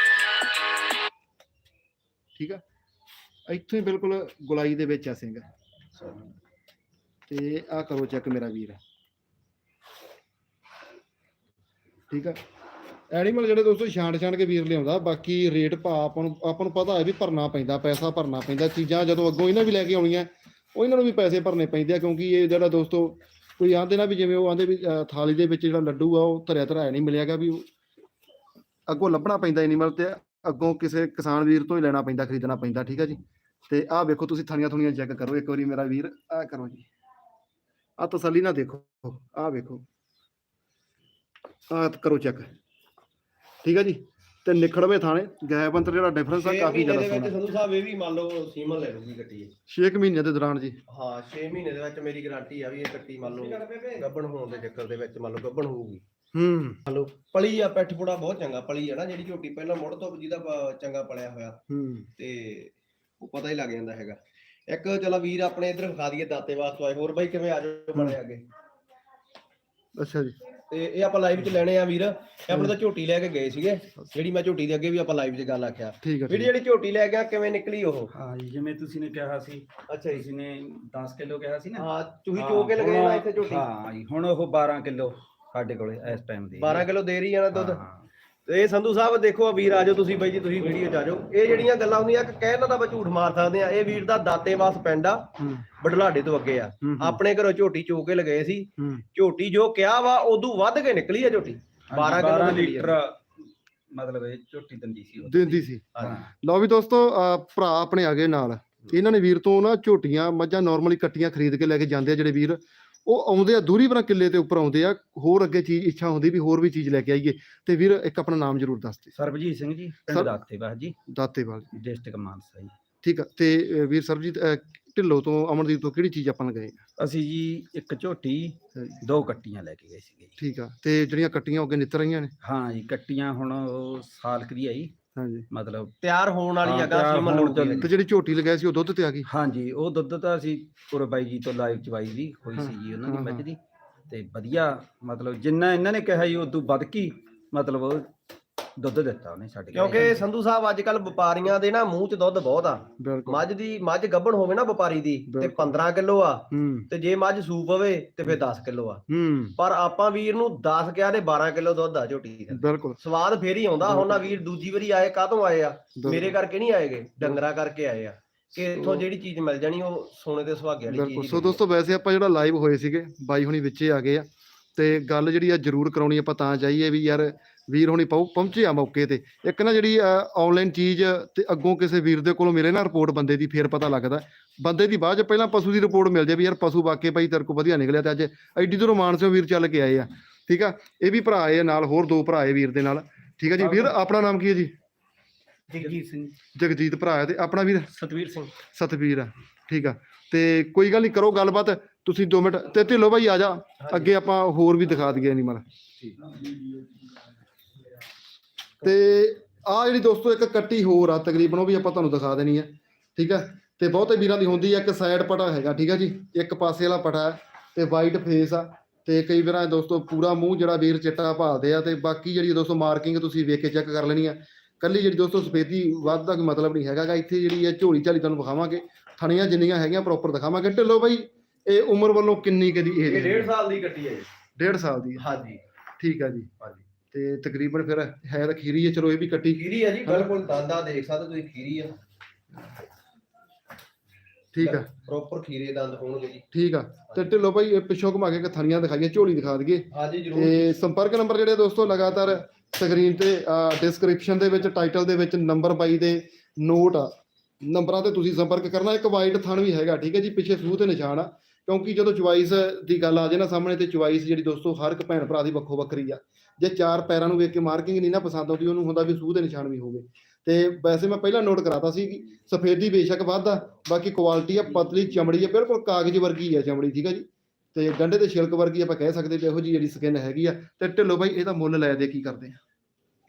ਠੀਕ ਆ? ਇੱਥੋਂ ਹੀ ਬਿਲਕੁਲ ਗੁਲਾਈ ਦੇ ਵਿੱਚ ਆ ਸਿੰਘ ਤੇ ਆ ਕਰੋ ਚੈੱਕ ਮੇਰਾ ਵੀਰ। ਠੀਕ ਆ? ਐਨੀਮਲ ਜਿਹੜੇ ਦੋਸਤੋ ਛਾਂਟ ਛਾਂਟ ਕੇ ਵੀਰ ਲਿਆਉਂਦਾ, ਬਾਕੀ ਰੇਟ ਭਾ ਆਪਾਂ ਨੂੰ ਆਪਾਂ ਨੂੰ ਪਤਾ ਹੈ ਵੀ ਭਰਨਾ ਪੈਂਦਾ, ਪੈਸਾ ਭਰਨਾ ਪੈਂਦਾ, ਚੀਜ਼ਾਂ ਜਦੋਂ ਅੱਗੋਂ ਇਹਨਾਂ ਵੀ ਲੈ ਕੇ ਆਉਣੀਆਂ, ਉਹ ਇਹਨਾਂ ਨੂੰ ਵੀ ਪੈਸੇ ਭਰਨੇ ਪੈਂਦੇ ਆ, ਕਿਉਂਕਿ ਇਹ ਜਿਹੜਾ ਦੋਸਤੋ ਕੋਈ ਆਂਦੇ ਨਾ ਵੀ ਜਿਵੇਂ ਉਹ ਆਂਦੇ ਵੀ ਥਾਲੀ ਦੇ ਵਿੱਚ ਜਿਹੜਾ ਲੱਡੂ ਆ, ਉਹ ਧਰਿਆ ਧਰਾਇਆ ਨਹੀਂ ਮਿਲਿਆਗਾ ਵੀ ਅੱਗੋਂ ਲੱਭਣਾ ਪੈਂਦਾ ਐਨੀਮਲ ਤੇ ਅੱਗੋਂ ਕਿਸੇ ਕਿਸਾਨ ਵੀਰ ਤੋਂ ਹੀ ਲੈਣਾ ਪੈਂਦਾ, ਖਰੀਦਣਾ ਪੈਂਦਾ, ਠੀਕ ਆ ਜੀ? ਤੇ ਆਹ ਵੇਖੋ ਤੁਸੀਂ ਥਣੀਆਂ ਥੁਣੀਆਂ ਚੈੱਕ ਕਰੋ, ਇੱਕ ਵਾਰੀ ਮੇਰਾ ਵੀਰ, ਆਹ ਕਰੋ ਜੀ। ਆਹ ਤਸੱਲੀ ਨਾਲ ਦੇਖੋ, ਆਹ ਵੇਖੋ। ਆਹ ਕਰੋ ਚੈੱਕ ਠੀਕ ਆ ਜੀ? ਤੇ ਨਿਖੜਵੇਂ ਥਾਣੇ ਗੈਪ ਅੰਤਰ ਜਿਹੜਾ ਡਿਫਰੈਂਸ ਆ ਕਾਫੀ ਮਹੀਨੇ ਜ਼ਿਆਦਾ ਸੋਹਣਾ। ਸੰਧੂ ਸਾਹਿਬ ਇਹ ਵੀ ਮੰਨ ਲਓ ਸੀਮਨ ਲੈ ਲੂਗੀ ਗੱਟੀ ਇਹ 6 ਮਹੀਨਿਆਂ ਦੇ ਦੌਰਾਨ ਜੀ। ਹਾਂ 6 ਮਹੀਨੇ ਦੇ ਵਿੱਚ ਮੇਰੀ ਗਾਰੰਟੀ ਆ ਵੀ ਇਹ ਗੱਟੀ ਮੰਨ ਲਓ ਗੱਬਣ ਹੋਣ ਦੇ ਚੱਕਰ ਦੇ ਵਿੱਚ ਮੰਨ ਲਓ ਗੱਬਣ ਹੋਊਗੀ। ਹੂੰ। ਮੰਨ ਲਓ ਪਲੀ ਆ ਪੈਠ ਪੁੜਾ ਬਹੁਤ ਚੰਗਾ ਪਲੀ ਆ ਨਾ ਜਿਹੜੀ ਝੋਟੀ ਪਹਿਲਾਂ ਮੁੜ ਤੋਂ ਜਿਹਦਾ ਚੰਗਾ ਪਲਿਆ ਹੋਇਆ। ਹੂੰ। ਤੇ ਉਹ ਪਤਾ ਹੀ ਲੱਗ ਜਾਂਦਾ ਹੈਗਾ। ਇੱਕ ਚਲੋ ਵੀਰ ਆਪਣੇ ਇਧਰ ਵਿਖਾ ਦਈਏ ਦਾਤੇ ਵਾਸਤੇ ਆਏ। ਹੋਰ ਬਾਈ ਕਿਵੇਂ ਆ ਜਾਓ ਬਣੇ ਅੱਗੇ। ਅੱਛਾ ਜੀ। ਤੇ ਇਹ ਆਪਾਂ ਲਾਈਵ 'ਚ ਲੈਣੇ ਆ ਵੀਰ। ਇਹ ਆਪਣੇ ਤਾਂ ਝੋਟੀ ਲੈ ਕੇ ਗਏ ਸੀਗੇ। ਜਿਹੜੀ ਮੈਂ ਝੋਟੀ ਦੇ ਅੱਗੇ ਵੀ ਆਪਾਂ ਲਾਈਵ 'ਚ ਗੱਲ ਆਖਿਆ। ਠੀਕ ਆ ਵੀਰ। ਜਿਹੜੀ ਝੋਟੀ ਲੈ ਗਿਆ ਕਿਵੇਂ ਨਿਕਲੀ ਉਹ? ਹਾਂ ਜੀ ਜਿਵੇਂ ਤੁਸੀਂ ਨੇ ਕਿਹਾ ਸੀ ਅੱਛਾ ਜੀ। ਤੁਸੀਂ ਨੇ 10 ਕਿਲੋ ਕਿਹਾ ਸੀ ਨਾ? ਹਾਂ ਚੂਹੀ ਚੋ ਕੇ ਲਗੇ ਨਾ ਇੱਥੇ ਝੋਟੀ? ਹਾਂ ਜੀ ਹੁਣ ਉਹ 12 ਕਿਲੋ ਸਾਡੇ ਕੋਲੇ ਇਸ ਟਾਈਮ ਦੇ। 12 ਕਿਲੋ ਦੇ ਰਹੀ ਆ ਨਾ ਦੁੱਧ? ਹਾਂ, ਹਾਂ। ਇਹ ਸੰਧੂ ਸਾਹਿਬ ਦੇਖੋ ਵੀਰ ਆਜੋ ਤੁਸੀਂ ਬਾਈ ਜੀ ਤੁਸੀਂ ਵੀਡੀਓ ਚ ਆਜੋ ਇਹ ਜਿਹੜੀਆਂ ਗੱਲਾਂ ਹੁੰਦੀਆਂ ਕਿ ਕਹਿਣ ਦਾ ਆਪਾਂ ਝੂਠ ਮਾਰ ਸਕਦੇ ਆ ਇਹ ਵੀਰ ਦਾ ਦਾਤੇਵਾਸ ਪਿੰਡ ਆ ਬਡਲਾਡੇ ਤੋਂ ਅੱਗੇ ਆ। ਆਪਣੇ ਘਰੋਂ ਝੋਟੀ ਚੋ ਕੇ ਲਗਾਏ ਸੀ। ਝੋਟੀ ਜੋ ਕਿਹਾ ਵਾ ਉਦੋਂ ਵੱਧ ਕੇ ਨਿਕਲੀ ਆ ਝੋਟੀ। 12 ਕਿਲੋ 12 ਨਿਕਲੀ ਆ। ਲੀਟਰ ਮਤਲਬ ਇਹ ਝੋਟੀ ਦਿੰਦੀ ਸੀ। ਦਿੰਦੀ ਸੀ। ਲਓ ਵੀ ਦੋਸਤੋ ਭਰਾ ਆਪਣੇ ਆਗੇ ਨਾਲ। ਇਹਨਾਂ ਨੇ ਵੀਰ ਤੋਂ ਨਾ ਝੋਟੀਆਂ ਮੱਝਾਂ ਨਾਰਮਲੀ ਕੱਟੀਆਂ ਖਰੀਦ ਕੇ ਲੈ ਕੇ ਜਾਂਦੇ ਆ ਜਿਹੜੇ ਵੀਰ। ਉਹ ਆਉਂਦੇ ਆ ਦੂਰੀ ਬਰਾਂ ਕਿੱਲੇ ਤੇ ਉੱਪਰ ਆਉਂਦੇ ਆ ਹੋਰ ਅੱਗੇ ਚੀਜ਼ ਇੱਛਾ ਹੁੰਦੀ ਵੀ ਹੋਰ ਵੀ ਚੀਜ਼ ਲੈ ਕੇ ਆਈਏ ਤੇ ਵੀਰ ਇੱਕ ਆਪਣਾ ਨਾਮ ਜ਼ਰੂਰ ਦੱਸ ਦੇ ਸਰਬਜੀਤ ਸਿੰਘ ਜੀ ਸਰ- ਪਿੰਡ ਦਾਤੇਵਾਸ ਜੀ। ਦਾਤੇਵਾਲ ਡਿਸਟ੍ਰਿਕਟ ਮਾਨਸਾ ਜੀ। ਠੀਕ ਆ ਤੇ ਵੀਰ ਸਰਬਜੀਤ ਢਿੱਲੋਂ ਤੋਂ ਅਮਨਦੀਪ ਤੋਂ ਕਿਹੜੀ ਚੀਜ਼ ਆਪਾਂ ਲਗਾਏ? ਅਸੀਂ ਜੀ ਇੱਕ ਝੋਟੀ ਦੋ ਕੱਟੀਆਂ ਲੈ ਕੇ ਗਏ ਸੀਗੇ ਜੀ। ਠੀਕ ਆ ਤੇ ਜਿਹੜੀਆਂ ਕੱਟੀਆਂ ਉਹ ਅੱਗੇ ਨਿੱਤਰ ਰਹੀਆਂ ਨੇ? ਹਾਂ ਜੀ ਕੱਟੀਆਂ ਹੁਣ ਉਹ ਸਾਲ ਕੁ ਦੀ ਆਈ। ਹਾਂਜੀ ਮਤਲਬ ਤਿਆਰ ਹੋਣ ਵਾਲੀ ਹਾਂ, ਤਿਆਰ ਹੋਣ ਲੋਕੀ ਚੱਲੀ। ਤੇ ਜਿਹੜੀ ਝੋਟੀ ਲਗਾਈ ਸੀ ਉਹ ਦੁੱਧ ਤੇ ਆ ਗਈ ਹਾਂਜੀ ਉਹ ਦੁੱਧ ਤਾਂ ਅਸੀਂ ਪੁਰ ਬਾਈ ਜੀ ਤੋਂ ਲਾਈਵ ਚਵਾਈ ਦੀ ਹੋਈ ਸੀ ਜੀ ਉਹਨਾਂ ਹਾਂ, ਦੀ ਮੱਝ ਹਾਂ। ਦੀ ਤੇ ਵਧੀਆ ਮਤਲਬ ਜਿੰਨਾ ਇਹਨਾਂ ਨੇ ਕਿਹਾ ਜੀ ਉਦੋਂ ਵੱਧ ਕੀ ਮਤਲਬ ਉਹ ਦੁੱਧ ਦਿੱਤਾ ਉਹਨੇ ਸਾਡੇ ਘਰੇ। ਕਿਉਂਕਿ ਸੰਧੂ ਸਾਹਿਬ ਅੱਜ ਕੱਲ ਵਪਾਰੀਆਂ ਦੇ ਨਾ ਮੂੰਹ 'ਚ ਦੁੱਧ ਬਹੁਤ ਆ। ਬਿਲਕੁਲ। ਮੱਝ ਦੀ ਮੱਝ ਗੱਭਣ ਹੋਵੇ ਨਾ ਵਪਾਰੀ ਦੀ ਤੇ ਬਿਲਕੁਲ। 15 ਕਿਲੋ ਆ ਹੂੰ। ਤੇ ਜੇ ਮੱਝ ਸੂਪ ਹੋਵੇ ਤੇ ਫਿਰ 10 ਕਿਲੋ ਆ। ਹੂੰ। ਪਰ ਆਪਾਂ ਵੀਰ ਨੂੰ 10 ਕਿਹਾ ਤੇ 12 ਕਿਲੋ ਦੁੱਧ ਆ ਝੋਟੀ ਦਾ। ਬਿਲਕੁਲ। ਸਵਾਦ ਫੇਰ ਹੀ ਆਉਂਦਾ। ਹੁਣ ਆ ਵੀਰ ਦੂਜੀ ਵਾਰੀ ਆਏ ਕਾਹਤੋਂ ਆਏ ਆ। ਮੇਰੇ ਕਰਕੇ ਨਹੀਂ ਆਏਗੇ ਡੰਗਰਾ ਕਰਕੇ ਆਏ ਆ। ਕਿ ਇੱਥੋਂ ਜਿਹੜੀ ਚੀਜ਼ ਮਿਲ ਜਾਣੀ ਉਹ ਸੋਨੇ ਤੇ ਸੁਹਾਗੇ ਵਾਲੀ ਬਿਲਕੁਲ। ਚੀਜ਼ ਸੋ ਦੋਸਤੋ ਵੈਸੇ ਆਪਾਂ ਜਿਹੜਾ ਲਾਈਵ ਹੋਏ ਸੀਗੇ ਬਾਈ ਹੁਣੀ ਵਿੱਚੇ ਆ ਗਏ ਆ। ਤੇ ਗੱਲ ਜਿਹੜੀ ਆ ਜਰੂਰ ਕਰਾਉਣੀ ਆਪਾਂ ਤਾਂ ਚਾਹੀਏ ਵੀ ਯਾਰ ਵੀਰ ਹੁਣੀ ਪਹੁ- ਪਹੁੰਚੇ ਆ ਮੌਕੇ ਤੇ। ਇੱਕ ਨਾ ਜਿਹੜੀ ਆਨਲਾਈਨ ਚੀਜ਼ ਤੇ ਅੱਗੋਂ ਕਿਸੇ ਵੀਰ ਦੇ ਕੋਲੋਂ ਮਿਲੇ ਨਾ ਰਿਪੋਰਟ ਬੰਦੇ ਦੀ ਫੇਰ ਪਤਾ ਲੱਗਦਾ। ਬੰਦੇ ਦੀ ਬਾਅਦ ਚ ਪਹਿਲਾਂ ਪਸ਼ੂ ਦੀ ਰਿਪੋਰਟ ਮਿਲ ਵੀ ਯਾਰ ਪਸ਼ੂ ਵਾਕਈ ਭਾਈ ਤੇਰੇ ਕੋਲ ਵਧੀਆ ਨਿਕਲਿਆ ਤੇ ਅੱਜ ਐਡੀ ਦੂਰੋਂ ਮਾਨਸਿਓ ਵੀਰ ਚੱਲ ਕੇ ਆਏ ਆ। ਠੀਕ ਆ? ਇਹ ਵੀ ਭਰਾ ਆਏ ਨਾਲ ਹੋਰ ਦੋ ਭਰਾ ਆਏ ਵੀਰ ਦੇ ਨਾਲ। ਠੀਕ ਆ ਜੀ? ਵੀਰ ਆਪਣਾ ਨਾਮ ਕੀ ਹੈ ਜੀ? ਜਗਜੀਤ ਸਿੰਘ। ਜਗਜੀਤ ਭਰਾ ਹੈ ਤੇ ਆਪਣਾ ਵੀਰ? ਸਤਵੀਰ ਸਿੰਘ। ਸਤਵੀਰ ਆ। ਠੀਕ ਆ। ਤੇ ਕੋਈ ਗੱਲ ਨਹੀਂ ਕਰੋ ਗੱਲਬਾਤ। ਤੁਸੀਂ 2 ਮਿੰਟ ਤੇ ਢਿੱਲੋ ਭਾਈ ਆ ਜਾ। ਅੱਗੇ ਆਪਾਂ ਹੋਰ ਵੀ ਦਿਖਾ ਦਈਏ ਐਨੀਮਲ। ਤੇ ਆ ਜਿਹੜੀ ਦੋਸਤੋ ਇੱਕ ਕੱਟੀ ਹੋਰ ਆ ਤਕਰੀਬਨ ਉਹ ਵੀ ਆਪਾਂ ਤੁਹਾਨੂੰ ਦਿਖਾ ਦੇਣੀ ਹੈ ਠੀਕ ਆ? ਤੇ ਬਹੁਤੇ ਵੀਰਾਂ ਦੀ ਹੁੰਦੀ ਆ ਇੱਕ ਸਾਈਡ ਪਟਾ ਹੈਗਾ ਠੀਕ ਆ ਜੀ? ਇੱਕ ਪਾਸੇ ਵਾਲਾ ਪਟਾ ਤੇ ਵਾਈਟ ਫੇਸ ਆ ਤੇ ਕਈ ਵਾਰਾਂ ਦੋਸਤੋ ਪੂਰਾ ਮੂੰਹ ਜਿਹੜਾ ਵੀਰ ਚਿੱਟਾ ਭਾਲਦੇ ਆ ਤੇ ਬਾਕੀ ਜਿਹੜੀ ਦੋਸਤੋ ਮਾਰਕਿੰਗ ਤੁਸੀਂ ਵੇਖ ਕੇ ਚੈੱਕ ਕਰ ਲੈਣੀ ਆ। ਕੱਲੀ ਜਿਹੜੀ ਦੋਸਤੋ ਸਫੇਦੀ ਵੱਧ ਦਾ ਕੋਈ ਮਤਲਬ ਨਹੀਂ ਹੈਗਾ ਇੱਥੇ ਜਿਹੜੀ ਹੈ ਝੋਲੀ ਝਾਲੀ ਤੁਹਾਨੂੰ ਵਿਖਾਵਾਂਗੇ ਥਣੀਆਂ ਜਿੰਨੀਆਂ ਹੈਗੀਆਂ ਪ੍ਰੋਪਰ ਦਿਖਾਵਾਂਗੇ। ਢਿੱਲੋ ਬਾਈ ਇਹ ਉਮਰ ਵੱਲੋਂ ਕਿੰਨੀ ਕਦੀ ਇਹ ਏਜ ਡੇਢ ਸਾਲ ਦੀ ਕੱਟੀ ਹੈ ਜੀ। ਡੇਢ ਸਾਲ ਦੀ ਹੈ। ਹਾਂਜੀ। ਠੀਕ ਆ ਜੀ। ਹਾਂਜੀ। ਤੇ ਤਕਰੀਬਨ ਫਿਰ ਹੈ ਤਾਂ ਖੀਰੀ ਹੈ ਚਲੋ ਇਹ ਵੀ ਕੱਟੀ। ਖੀਰੀ ਆ ਜੀ ਬਿਲਕੁਲ ਦੰਦਾ ਦੇਖ ਸਕਦੇ ਤੁਸੀਂ ਖੀਰੀ ਆ। ਠੀਕ ਆ। ਪ੍ਰੋਪਰ ਖੀਰੇ ਦੰਦ ਹੋਣਗੇ ਜੀ। ਠੀਕ ਆ। ਤੇ ਢਿੱਲੋ ਭਾਈ ਇਹ ਪਿੱਛੋਂ ਘੁਮਾ ਕੇ ਇੱਕ ਥਣੀਆਂ ਦਿਖਾਈਏ ਝੋਲੀ ਦਿਖਾ ਦਈਏ। ਹਾਂਜੀ ਜਰੂਰ। ਤੇ ਸੰਪਰਕ ਨੰਬਰ ਜਿਹੜੇ ਦੋਸਤੋ ਲਗਾਤਾਰ ਸਕਰੀਨ ਤੇ ਡਿਸਕ੍ਰਿਪਸ਼ਨ ਦੇ ਵਿੱਚ ਟਾਈਟਲ ਦੇ ਵਿੱਚ ਨੰਬਰ ਬਾਈ ਦੇ ਨੋਟ ਆ। ਨੰਬਰਾਂ ਤੇ ਤੁਸੀਂ ਸੰਪਰਕ ਕਰਨਾ ਇੱਕ ਵਾਈਟ ਥਣ ਵੀ ਹੈਗਾ ਠੀਕ ਹੈ ਜੀ ਪਿੱਛੇ ਸੂਹ ਤੇ ਨਿਸ਼ਾਨ ਆ। ਕਿਉਂਕਿ ਜਦੋਂ ਚੁਆਇਸ ਦੀ ਗੱਲ ਆ ਜੇ ਨਾ ਸਾਹਮਣੇ ਤੇ ਚੁਆਇਸ ਜਿਹੜੀ ਦੋਸਤੋ ਹਰ ਇੱਕ ਭੈਣ ਭਰਾ ਦੀ ਵੱਖੋ ਵੱਖਰੀ ਆ। ਜੇ ਚਾਰ ਪੈਰਾਂ ਨੂੰ ਵੇਖ ਕੇ ਮਾਰਕਿੰਗ ਨਹੀਂ ਨਾ ਪਸੰਦ ਆਉਂਦੀ ਉਹਨੂੰ ਹੁੰਦਾ ਵੀ ਸੂਹ ਦੇ ਨਿਸ਼ਾਨ ਵੀ ਹੋਵੇ। ਤੇ ਵੈਸੇ ਮੈਂ ਪਹਿਲਾਂ ਨੋਟ ਕਰਾਤਾ ਸੀ ਕਿ ਸਫੇਦੀ ਬੇਸ਼ੱਕ ਵੱਧ ਆ ਬਾਕੀ ਕੁਆਲਿਟੀ ਆ ਪਤਲੀ ਚਮੜੀ ਆ ਬਿਲਕੁਲ ਕਾਗਜ਼ ਵਰਗੀ ਆ ਚਮੜੀ ਠੀਕ ਆ ਜੀ? ਤੇ ਗੰਢੇ ਤੇ ਛਿਲਕ ਵਰਗੀ ਆਪਾਂ ਕਹਿ ਸਕਦੇ ਵੀ ਇਹੋ ਜੀ ਜਿਹੜੀ ਸਕਿਨ ਹੈਗੀ ਆ। ਤੇ ਢਿੱਲੋ ਬਾਈ ਇਹਦਾ ਮੁੱਲ ਲੈ ਦੇ ਕੀ ਕਰਦੇ ਆ?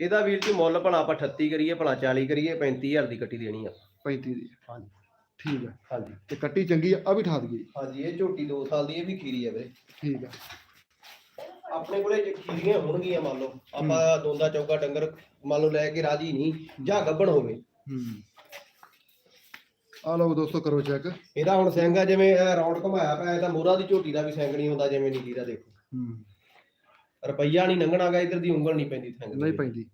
ਇਹਦਾ ਵੀਰ ਜੀ ਮੁੱਲ ਭਲਾ ਆਪਾਂ 38 ਕਰੀਏ ਭਲਾ 40 ਕਰੀਏ 35000 ਦੀ ਕੱਟੀ ਦੇਣੀ ਆ। 35 ਦੀ। ਹਾਂਜੀ। ਠੀਕ ਆ। ਹਾਂਜੀ। ਤੇ ਕੱਟੀ ਚੰਗੀ ਆ ਆ ਵੀ ਠਾ ਦਈਏ। ਹਾਂਜੀ ਇਹ ਝੋਟੀ 2 ਸਾਲ ਦੀ ਇਹ ਵੀ ਖੀਰੀ ਆ ਵੀਰੇ। ਠੀਕ ਆ। ਆਪਣੇ ਕੋਲੇ ਜੇ ਖੀਰੀਆਂ ਹੋਣਗੀਆਂ ਮੰਨ ਲਓ ਆਪਾਂ ਦੋਂਦਾ ਚੌਗਾ ਡੰਗਰ ਮੰਨ ਲਓ ਲੈ ਕੇ ਰਾਜੀ ਨਹੀਂ ਜਾਂ ਗੱਬਣ ਹੋਵੇ। ਹੂੰ। ਆ ਲਓ ਦੋਸਤੋ ਕਰੋ ਚੈੱਕ ਇਹਦਾ ਹੁਣ ਸਿੰਘ ਆ ਜਿਵੇਂ ਰਾਉਂਡ ਘੁਮਾਇਆ ਪਿਆ ਇਹਦਾ ਮੋਹਰਾ ਦੀ ਝੋਟੀ ਦਾ ਵੀ ਸਿੰਘ ਨਹੀਂ ਹੁੰਦਾ ਜਿਵੇਂ ਨੀਲੀ ਦਾ ਦੇਖੋ। ਹੂੰ। ਰੁਪਈਆ ਨਹੀਂ ਲੰਘਣਾਗਾ ਇਧਰ ਦੀ ਉਂਗਲ ਨਹੀਂ ਪੈਂਦੀ ਸਿੰਘ। ਨਹੀਂ ਪੈਂਦੀ।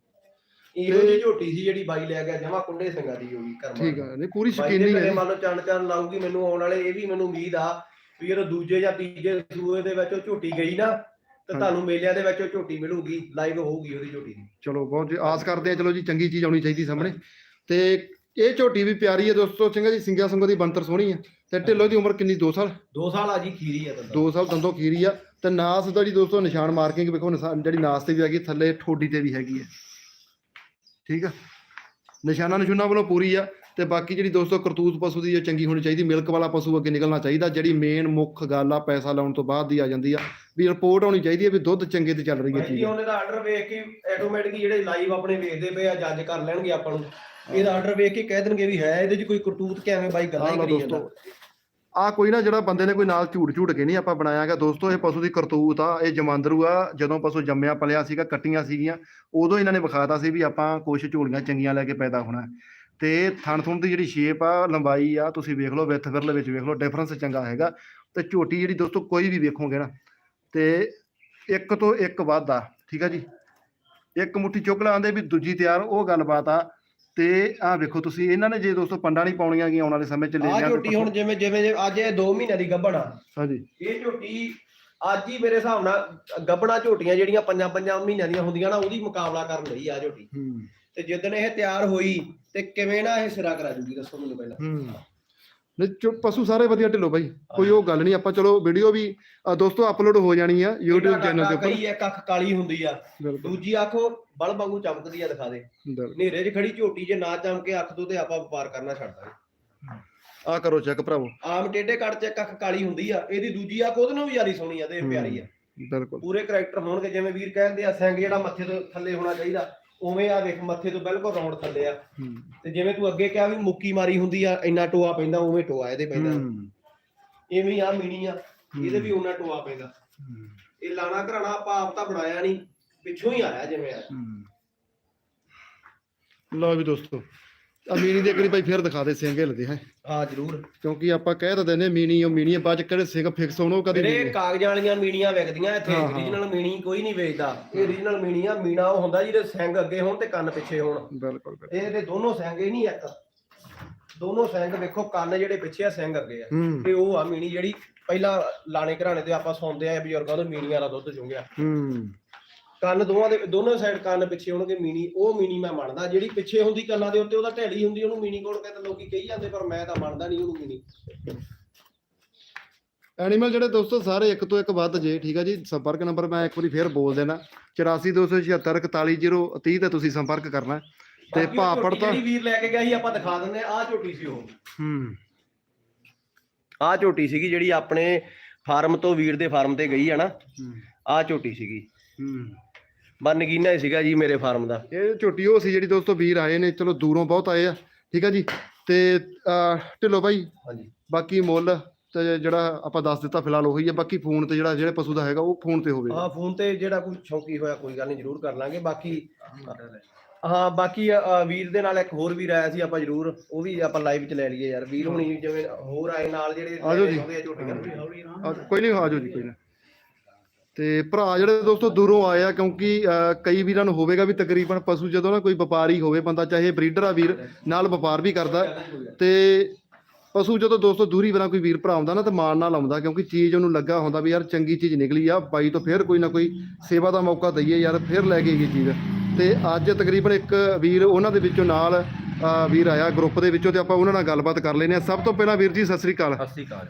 ਇਹੋ ਜਿਹੀ ਝੋਟੀ ਸੀ ਜਿਹੜੀ ਬਾਈ ਲੈ ਗਿਆ ਜਮਾ ਕੁੰਡੇ ਸਿੰਘਾਂ ਦੀ ਹੋਗੀ ਕਰਮਾ ਠੀਕ ਆ ਨਹੀਂ ਪੂਰੀ ਸ਼ਕੀਨੀ ਹੈ। ਮੰਨ ਲਓ ਚੰਨ ਚੰਨ ਲਾਊਗੀ ਮੈਨੂੰ ਆਉਣ ਵਾਲੇ ਇਹ ਵੀ ਮੈਨੂੰ ਉਮੀਦ ਆ ਵੀ ਜਦੋਂ ਦੂਜੇ ਜਾਂ ਤੀਜੇ ਸੂਏ ਦੇ ਵਿੱਚ ਉਹ ਝੋਟੀ ਗਈ ਨਾ ਤੇ। ਤੁਹਾਨੂੰ ਮੇਲਿਆਂ ਦੇ ਵਿੱਚ ਉਹ ਝੋਟੀ ਮਿਲੂਗੀ ਲਾਈਵ ਹੋਊਗੀ ਉਹਦੀ ਝੋਟੀ ਦੀ। ਚਲੋ ਬਹੁਤ ਜੀ ਆਸ ਕਰਦੇ ਆ ਚਲੋ ਜੀ ਚੰਗੀ ਚੀਜ਼ ਆਉਣੀ ਚਾਹੀਦੀ ਸਾਹਮਣੇ। ਤੇ ਇਹ ਝੋਟੀ ਵੀ ਪਿਆਰੀ ਹੈ ਦੋਸਤੋ ਚੰਗਾ ਜੀ ਸਿੰਗਿਆ ਸੰਗੋ ਦੀ ਬੰਤਰ ਸੋਹਣੀ ਆ ਤੇ ਢਿੱਲੋ ਦੀ ਉਮਰ ਕਿੰਨੀ 2 ਸਾਲ? 2 ਸਾਲ ਆ ਜੀ ਖੀਰੀ ਆ ਤਾਂ 2 ਸਾਲ ਦੰਦੋਂ ਖੀਰੀ ਆ। ਤੇ ਨਾਸ ਦਾ ਜੀ ਦੋਸਤੋ ਨਿਸ਼ਾਨ ਮਾਰਕਿੰਗ ਵੇਖੋ ਜਿਹੜੀ ਨਾਸ ਤੇ ਵੀ ਹੈਗੀ ਥੱਲੇ ਠੋਡੀ ਤੇ ਵੀ ਹੈਗੀ ਹੈ। ਠੀਕ ਆ? ਨਿਸ਼ਾਨਾ ਨਿਸ਼ੂਨਾ ਵੱਲੋਂ ਪੂਰੀ ਆ। ਤੇ ਬਾਕੀ ਜਿਹੜੀ ਦੋਸਤੋ ਕਰਤੂਤ ਪਸ਼ੂ ਦੀ ਇਹ ਚੰਗੀ ਹੋਣੀ ਚਾਹੀਦੀ ਮਿਲਕ ਵਾਲਾ ਪਸ਼ੂ ਅੱਗੇ ਨਿਕਲਣਾ ਚਾਹੀਦਾ ਜਿਹੜੀ ਮੇਨ ਮੁੱਖ ਗੱਲ ਆ ਪੈਸਾ ਲਾਉਣ ਤੋਂ ਬਾਅਦ ਦੀ ਆ ਜਾਂਦੀ ਆ ਵੀ ਰਿਪੋਰਟ ਆਉਣੀ ਚਾਹੀਦੀ ਹੈ ਵੀ ਦੁੱਧ ਚੰਗੇ ਤੇ ਚੱਲ ਰਹੀ ਹੈ ਚੀਜ਼। ਉਹਨੇ ਦਾ ਆਰਡਰ ਵੇਖ ਕੇ ਆਟੋਮੈਟਿਕ ਜਿਹੜੇ ਲਾਈਵ ਆਪਣੇ ਵੇਖਦੇ ਪਏ ਆ ਜੱਜ ਕਰ ਲੈਣਗੇ ਆਪਾਂ ਨੂੰ। ਇਹਦਾ ਆਰਡਰ ਵੇਖ ਕੇ ਕਹਿ ਦੇਣਗੇ ਵੀ ਹੈ ਇਹਦੇ 'ਚ ਕੋਈ ਕਰਤੂਤ ਕਿ ਐਵੇਂ ਬਾਈ ਗੱਲਾਂ ਹੀ ਕਰੀ ਜਾਂਦਾ। ਆ ਕੋਈ ਨਾ ਜਿਹੜਾ ਬੰਦੇ ਨੇ ਕੋਈ ਨਾਲ ਝੂਠ ਝੂਠ ਕੇ ਨਹੀਂ ਆਪਾਂ ਬਣਾਇਆਗਾ ਦੋਸਤੋ ਇਹ ਪਸ਼ੂ ਦੀ ਕਰਤੂਤ ਆ ਇਹ ਜਮਾਂਦਰੂ ਆ ਜਦੋਂ ਪਸ਼ੂ ਜੰਮਿਆ ਪਲਿਆ ਸੀਗਾ ਕੱਟੀਆਂ ਸੀਗੀਆਂ ਉਦੋਂ ਇਹਨਾਂ ਨੇ ਵਿਖਾਤਾ ਸੀ ਵੀ ਆਪਾਂ ਕੁਛ ਝੋਲੀਆਂ ਚੰਗੀਆਂ ਲੈ ਕੇ ਪੈਦਾ ਹੋਣਾ। ਤੇ ਥਣ ਥੁਣ ਦੀ ਜਿਹੜੀ ਸ਼ੇਪ ਆ ਲੰਬਾਈ ਆ ਤੁਸੀਂ ਵੇਖ ਲਓ ਵਿੱਥ ਫਿਰਲ ਵਿੱਚ ਵੇਖ ਲਓ ਡਿਫਰੈਂਸ ਚੰਗਾ ਹੈਗਾ। ਤੇ ਝੋਟੀ ਜਿਹੜੀ ਦੋਸਤੋ ਕੋਈ ਵੀ ਵੇਖੋਗੇ ਨਾ ਤੇ ਇੱਕ ਤੋਂ ਇੱਕ ਵੱਧ ਆ ਠੀਕ ਆ ਜੀ। ਇੱਕ ਮੁੱਠੀ ਚੁੱਕ ਲਾਉਂਦੇ ਵੀ ਦੂਜੀ ਤਿਆਰ ਉਹ ਗੱਲਬਾਤ ਆ। ਤੇ ਆਹ ਵੇਖੋ ਤੁਸੀਂ ਇਹਨਾਂ ਨੇ ਜੇ ਦੋਸਤੋ ਪੰਡਾਂ ਨਹੀਂ ਪਾਉਣੀਆਂ ਗਈਆਂ ਆਉਣ ਵਾਲੇ ਸਮੇਂ ਚ ਲੈ ਆ ਲਿਆ ਝੋਟੀ ਹੁਣ ਜਿਵੇਂ ਜਿਵੇਂ ਅੱਜ ਇਹ 2 ਮਹੀਨਿਆਂ ਦੀ ਗੱਭਣ ਆ। ਹਾਂਜੀ। ਇਹ ਝੋਟੀ ਅੱਜ ਹੀ ਮੇਰੇ ਹਿਸਾਬ ਨਾਲ ਗੱਭਣਾ ਝੋਟੀਆਂ ਜਿਹੜੀਆਂ ਪੰਜਾਂ ਪੰਜਾਂ ਮਹੀਨਿਆਂ ਦੀਆਂ ਹੁੰਦੀਆਂ ਨਾ ਉਹਦੀ ਮੁਕਾਬਲਾ ਕਰਨ ਲਈ ਆ ਝੋਟੀ। ਹੂੰ। ਤੇ ਜਿੱਦਣ ਇਹ ਤਿਆਰ ਹੋਈ ਤੇ ਕਿਵੇਂ ਨਾ ਇਹ ਸਿਰਾ ਕਰਾ ਜੂਗੀ ਦੱਸੋ ਮੈਨੂੰ ਪਹਿਲਾਂ। ਹੂੰ। ਨਹੀਂ ਚੁ- ਪਸ਼ੂ ਸਾਰੇ ਵਧੀਆ ਢਿੱਲੋ ਬਾਈ ਕੋਈ ਉਹ ਗੱਲ ਨਹੀਂ ਆਪਾਂ ਚਲੋ ਵੀਡੀਓ ਵੀ ਅ, ਦੋਸਤੋ ਅਪਲੋਡ ਹੋ ਜਾਣੀ ਆ YouTube ਚੈਨਲ ਦੇ ਉੱਪਰ। ਕਈ ਇੱਕ ਅੱਖ ਕਾਲੀ ਹੁੰਦੀ ਆ। ਬਿਲਕੁਲ। ਦੂਜੀ ਅੱਖ ਉਹ ਬਲ ਵਾਂਗੂ ਚਮਕਦੀ ਆ ਦਿਖਾ ਦੇ। ਬਿਲਕੁਲ। ਹਨੇਰੇ 'ਚ ਖੜੀ ਝੋਟੀ ਜੇ ਨਾ ਚਮਕੇ ਅੱਖ ਤੋਂ ਤੇ ਆਪਾਂ ਵਪਾਰ ਕਰਨਾ ਛੱਡ ਦਾਂਗੇ। ਆ ਕਰੋ ਚੈੱਕ ਭਰਾਵੋ। ਆਮ ਟੇਢੇ ਕੱਟ 'ਚ ਇੱਕ ਅੱਖ ਕਾਲੀ ਹੁੰਦੀ ਆ ਇਹਦੀ ਦੂਜੀ ਅੱਖ ਉਹਦੇ ਨਾਲੋਂ ਵੀ ਜ਼ਿਆਦਾ ਸੋਹਣੀ ਆ ਤੇ ਇਹ ਪਿਆਰੀ ਆ। ਬਿਲਕੁਲ। ਪੂਰੇ ਕਰੈਕਟਰ ਹੋਣਗੇ ਜਿਵੇਂ ਵੀਰ ਕਹਿੰਦੇ ਆ ਸਿੰਘ ਜਿਹੜਾ ਮੱਥੇ ਤੋਂ ਥੱਲੇ ਹੋਣਾ ਚਾਹੀਦਾ। ਉਵੇਂ ਆ ਵੇਖ ਮੱਥੇ ਤੋਂ ਬਿਲਕੁਲ ਰੌਂਡ ਥੱਲੇ ਆ। ਤੇ ਜਿਵੇਂ ਤੂੰ ਅੱਗੇ ਕਿਹਾ ਵੀ ਮੁੱਕੀ ਮਾਰੀ ਹੁੰਦੀ ਆ ਇੰਨਾ ਟੋਆ ਪੈਂਦਾ ਉਵੇਂ ਟੋਆ ਇਹਦੇ ਪੈਂਦਾ। ਇਵੇਂ ਆ ਮੀਣੀ ਆ ਇਹਦੇ ਵੀ ਉਹਨਾਂ ਟੋਆ ਪੈਂਦਾ। ਇਹ ਲਾਣਾ ਘਰਾਣਾ ਆਪਾਂ ਆਪ ਤਾਂ ਬਣਾਇਆ ਨਹੀਂ ਪਿੱਛੋਂ ਹੀ ਆਇਆ ਜਿਵੇਂ ਆ। ਲਓ ਵੀ ਦੋਸਤੋ ਆ ਮੀਨੀ ਦੇ ਕਰੀ ਭਾਈ ਫੇਰ ਦਿਖਾ ਦੇ ਸਿੰਘ ਹਿਲਦੇ ਹੈ। ਹਾਂ ਜ਼ਰੂਰ। ਕਿਉਂਕਿ ਆਪਾਂ ਕਹਿ ਤਾਂ ਦਿੰਦੇ ਮੀਨੀ ਉਹ ਮੀਨੀ ਆ, ਬਾਅਦ ਚ ਕਿਹੜੇ ਸਿੰਘ ਫਿਕਸ ਹੋਣ ਉਹ ਕਦੇ ਵੀਰੇ ਨਹੀਂ ਕਾਗਜ਼ਾਂ ਵਾਲੀਆਂ ਮੀਣੀਆਂ ਵਿਕਦੀਆਂ ਇੱਥੇ। ਹਾਂ, ਮੀਣੀ ਕੋਈ ਨਹੀਂ ਵੇਚਦਾ। ਇਹ ਓਰੀਜਨਲ ਮੀਣੀ ਆ ਮੀਣਾ ਉਹ ਹੁੰਦਾ ਜਿਹਦੇ ਸਿੰਘ ਅੱਗੇ ਹੋਣ ਤੇ ਕੰਨ ਪਿੱਛੇ ਹੋਣ। ਬਿਲਕੁਲ ਬਿਲਕੁਲ। ਇਹ ਤੇ ਦੋਨੋਂ ਸਿੰਘ ਇਹ ਨਹੀਂ ਇੱਕ। ਦੋਨੋਂ ਸਿੰਘ ਵੇਖੋ ਕੰਨ ਜਿਹੜੇ ਪਿੱਛੇ ਆ ਸਿੰਘ ਅੱਗੇ ਆ। ਹੂੰ। ਤੇ ਉਹ ਆ ਮੀਣੀ ਜਿਹੜੀ ਪਹਿਲਾਂ ਲਾਣੇ ਘਰਾਣੇ ਤੇ ਆਪਾਂ ਸੌਂਦੇ ਆ ਬਜ਼ੁਰਗਾਂ ਤੋਂ ਮੀਣੀਆਂ ਦਾ ਦੁੱਧ ਚੁੰਗਿਆ। ਹੂੰ। ਕੰਨ ਦੋਵਾਂ ਦੇ ਦੋਨੋਂ ਸਾਈਡ ਕੰਨ ਪਿੱਛੇ ਹੋਣਗੇ ਮੀਣੀ ਉਹ ਮੀਣੀ ਮੈਂ ਮੰਨਦਾ ਜਿਹੜੀ ਪਿੱਛੇ ਹੁੰਦੀ ਕੰਨਾਂ ਦੇ ਉੱਤੇ ਉਹਦਾ ਢੇਲੀ ਹੁੰਦੀ ਉਹਨੂੰ ਮੀਣੀ ਕੋਲ ਕਹਿੰਦੇ ਲੋਕੀ ਕਹੀ ਜਾਂਦੇ ਪਰ ਮੈਂ ਤਾਂ ਮੰਨਦਾ ਨਹੀਂ ਉਹਨੂੰ ਮੀਣੀ। ਐਨੀਮਲ ਜਿਹੜੇ ਦੋਸਤੋ ਸਾਰੇ ਇੱਕ ਤੋਂ ਇੱਕ ਵੱਧ ਜੇ ਠੀਕ ਆ ਜੀ? ਸੰਪਰਕ ਨੰਬਰ ਮੈਂ ਇੱਕ ਵਾਰੀ ਫੇਰ ਬੋਲ ਦੇਣਾ। 8427741030 ਤੇ ਤੁਸੀਂ ਸੰਪਰਕ ਕਰਨਾ। ਹੈ। ਤੇ ਭਾਪੜ ਤਾਂ ਜਿਹੜੀ ਵੀਰ ਲੈ ਕੇ ਗਿਆ ਸੀ ਆਪਾਂ ਦਿਖਾ ਦਿੰਦੇ ਆ ਝੋਟੀ ਸੀ ਉਹ। ਹੂੰ। ਆਹ ਝੋਟੀ ਸੀਗੀ ਜਿਹੜੀ ਆਪਣੇ ਫਾਰਮ ਤੋਂ ਵੀਰ ਦੇ ਫਾਰਮ ਤੇ ਗਈ ਆ ਨਾ। ਹੂੰ। ਆਹ ਝੋਟੀ ਸੀਗੀ। ਹੂੰ। ਬਾ ਨਗੀਨਾ ਹੀ ਸੀਗਾ ਜੀ ਮੇਰੇ ਫਾਰਮ ਦਾ। ਇਹ ਝੋਟੀ ਉਹ ਸੀ ਜਿਹੜੀ ਦੋਸਤੋ ਵੀਰ ਆਏ ਨੇ ਚਲੋ ਦੂਰੋਂ ਬਹੁਤ ਆਏ ਆ ਠੀਕ ਆ ਜੀ? ਤੇ ਅਹ, ਢਿੱਲੋਂ ਭਾਈ ਹਾਂਜੀ। ਬਾਕੀ ਮੁੱਲ ਤੇ ਜਿਹੜਾ ਆਪਾਂ ਦੱਸ ਦਿੱਤਾ ਫਿਲਹਾਲ ਉਹੀ ਹੈ ਬਾਕੀ ਫੋਨ ਤੇ ਜਿਹੜਾ ਜਿਹੜੇ ਪਸ਼ੂ ਦਾ ਹੈਗਾ ਉਹ ਫੋਨ ਤੇ ਹੋਵੇ। ਹਾਂ ਫੋਨ ਤੇ ਜਿਹੜਾ ਕੋਈ ਸ਼ੌਕੀ ਹੋਇਆ ਕੋਈ ਗੱਲ ਨਹੀਂ ਜ਼ਰੂਰ ਕਰ ਲਾਂਗੇ। ਬਾਕੀ ਹਾਂ ਬਾਕੀ ਅ, ਵੀਰ ਦੇ ਨਾਲ ਇੱਕ ਹੋਰ ਵੀਰ ਆਇਆ ਸੀ ਆਪਾਂ ਜ਼ਰੂਰ ਉਹ ਵੀ ਆਪਾਂ ਲਾਈਵ ਚ ਲੈ ਲਈਏ ਯਾਰ। ਵੀਰ ਹੁਣੀ ਜਿਵੇਂ ਹੋਰ ਆਏ ਨਾਲ ਜਿਹੜੇ ਆ ਜਾਓ ਜੀ। ਚਾਹੁੰਦੇ ਆ ਝੋਟੀਆਂ ਨੂੰ। ਆ, ਕੋਈ ਨਹੀਂ ਆ ਜਾਓ ਜੀ ਕੋਈ ਨਾ। ਤੇ ਭਰਾ ਜਿਹੜੇ ਦੋਸਤੋ ਦੂਰੋਂ ਆਏ ਆ ਕਿਉਂਕਿ ਕਈ ਵੀਰਾਂ ਨੂੰ ਹੋਵੇਗਾ ਵੀ ਤਕਰੀਬਨ ਪਸ਼ੂ ਜਦੋਂ ਨਾ ਕੋਈ ਵਪਾਰੀ ਹੋਵੇ ਬੰਦਾ ਚਾਹੇ ਬਰੀਡਰ ਆ ਵੀਰ ਨਾਲ ਵਪਾਰ ਵੀ ਕਰਦਾ। ਤੇ ਪਸ਼ੂ ਜਦੋਂ ਦੋਸਤੋ ਦੂਰੀ ਬਣਾ ਕੋਈ ਵੀਰ ਭਰਾ ਆਉਂਦਾ ਨਾ ਤੇ ਮਾਣ ਨਾਲ ਆਉਂਦਾ ਕਿਉਂਕਿ ਚੀਜ਼ ਉਹਨੂੰ ਲੱਗਾ ਹੁੰਦਾ ਵੀ ਯਾਰ ਚੰਗੀ ਚੀਜ਼ ਨਿਕਲੀ ਆ ਬਾਈ ਤੋਂ ਫਿਰ ਕੋਈ ਨਾ ਕੋਈ ਸੇਵਾ ਦਾ ਮੌਕਾ ਦਈਏ ਯਾਰ ਫਿਰ ਲੈ ਕੇ ਆਈਏ ਚੀਜ਼। ਤੇ ਅੱਜ ਤਕਰੀਬਨ ਇੱਕ ਵੀਰ ਉਹਨਾਂ ਦੇ ਵਿੱਚੋਂ ਨਾਲ ਵੀਰ ਆਇਆ ਗਰੁੱਪ ਦੇ ਵਿੱਚੋਂ ਤੇ ਆਪਾਂ ਉਹਨਾਂ ਨਾਲ ਗੱਲਬਾਤ ਕਰ ਲੈਨੇ ਆ ਸਭ ਤੋਂ ਪਹਿਲਾਂ ਵੀਰ ਜੀ ਸਤਿ ਸ੍ਰੀ ਅਕਾਲ। ਸਤਿ ਸ਼੍ਰੀ ਅਕਾਲ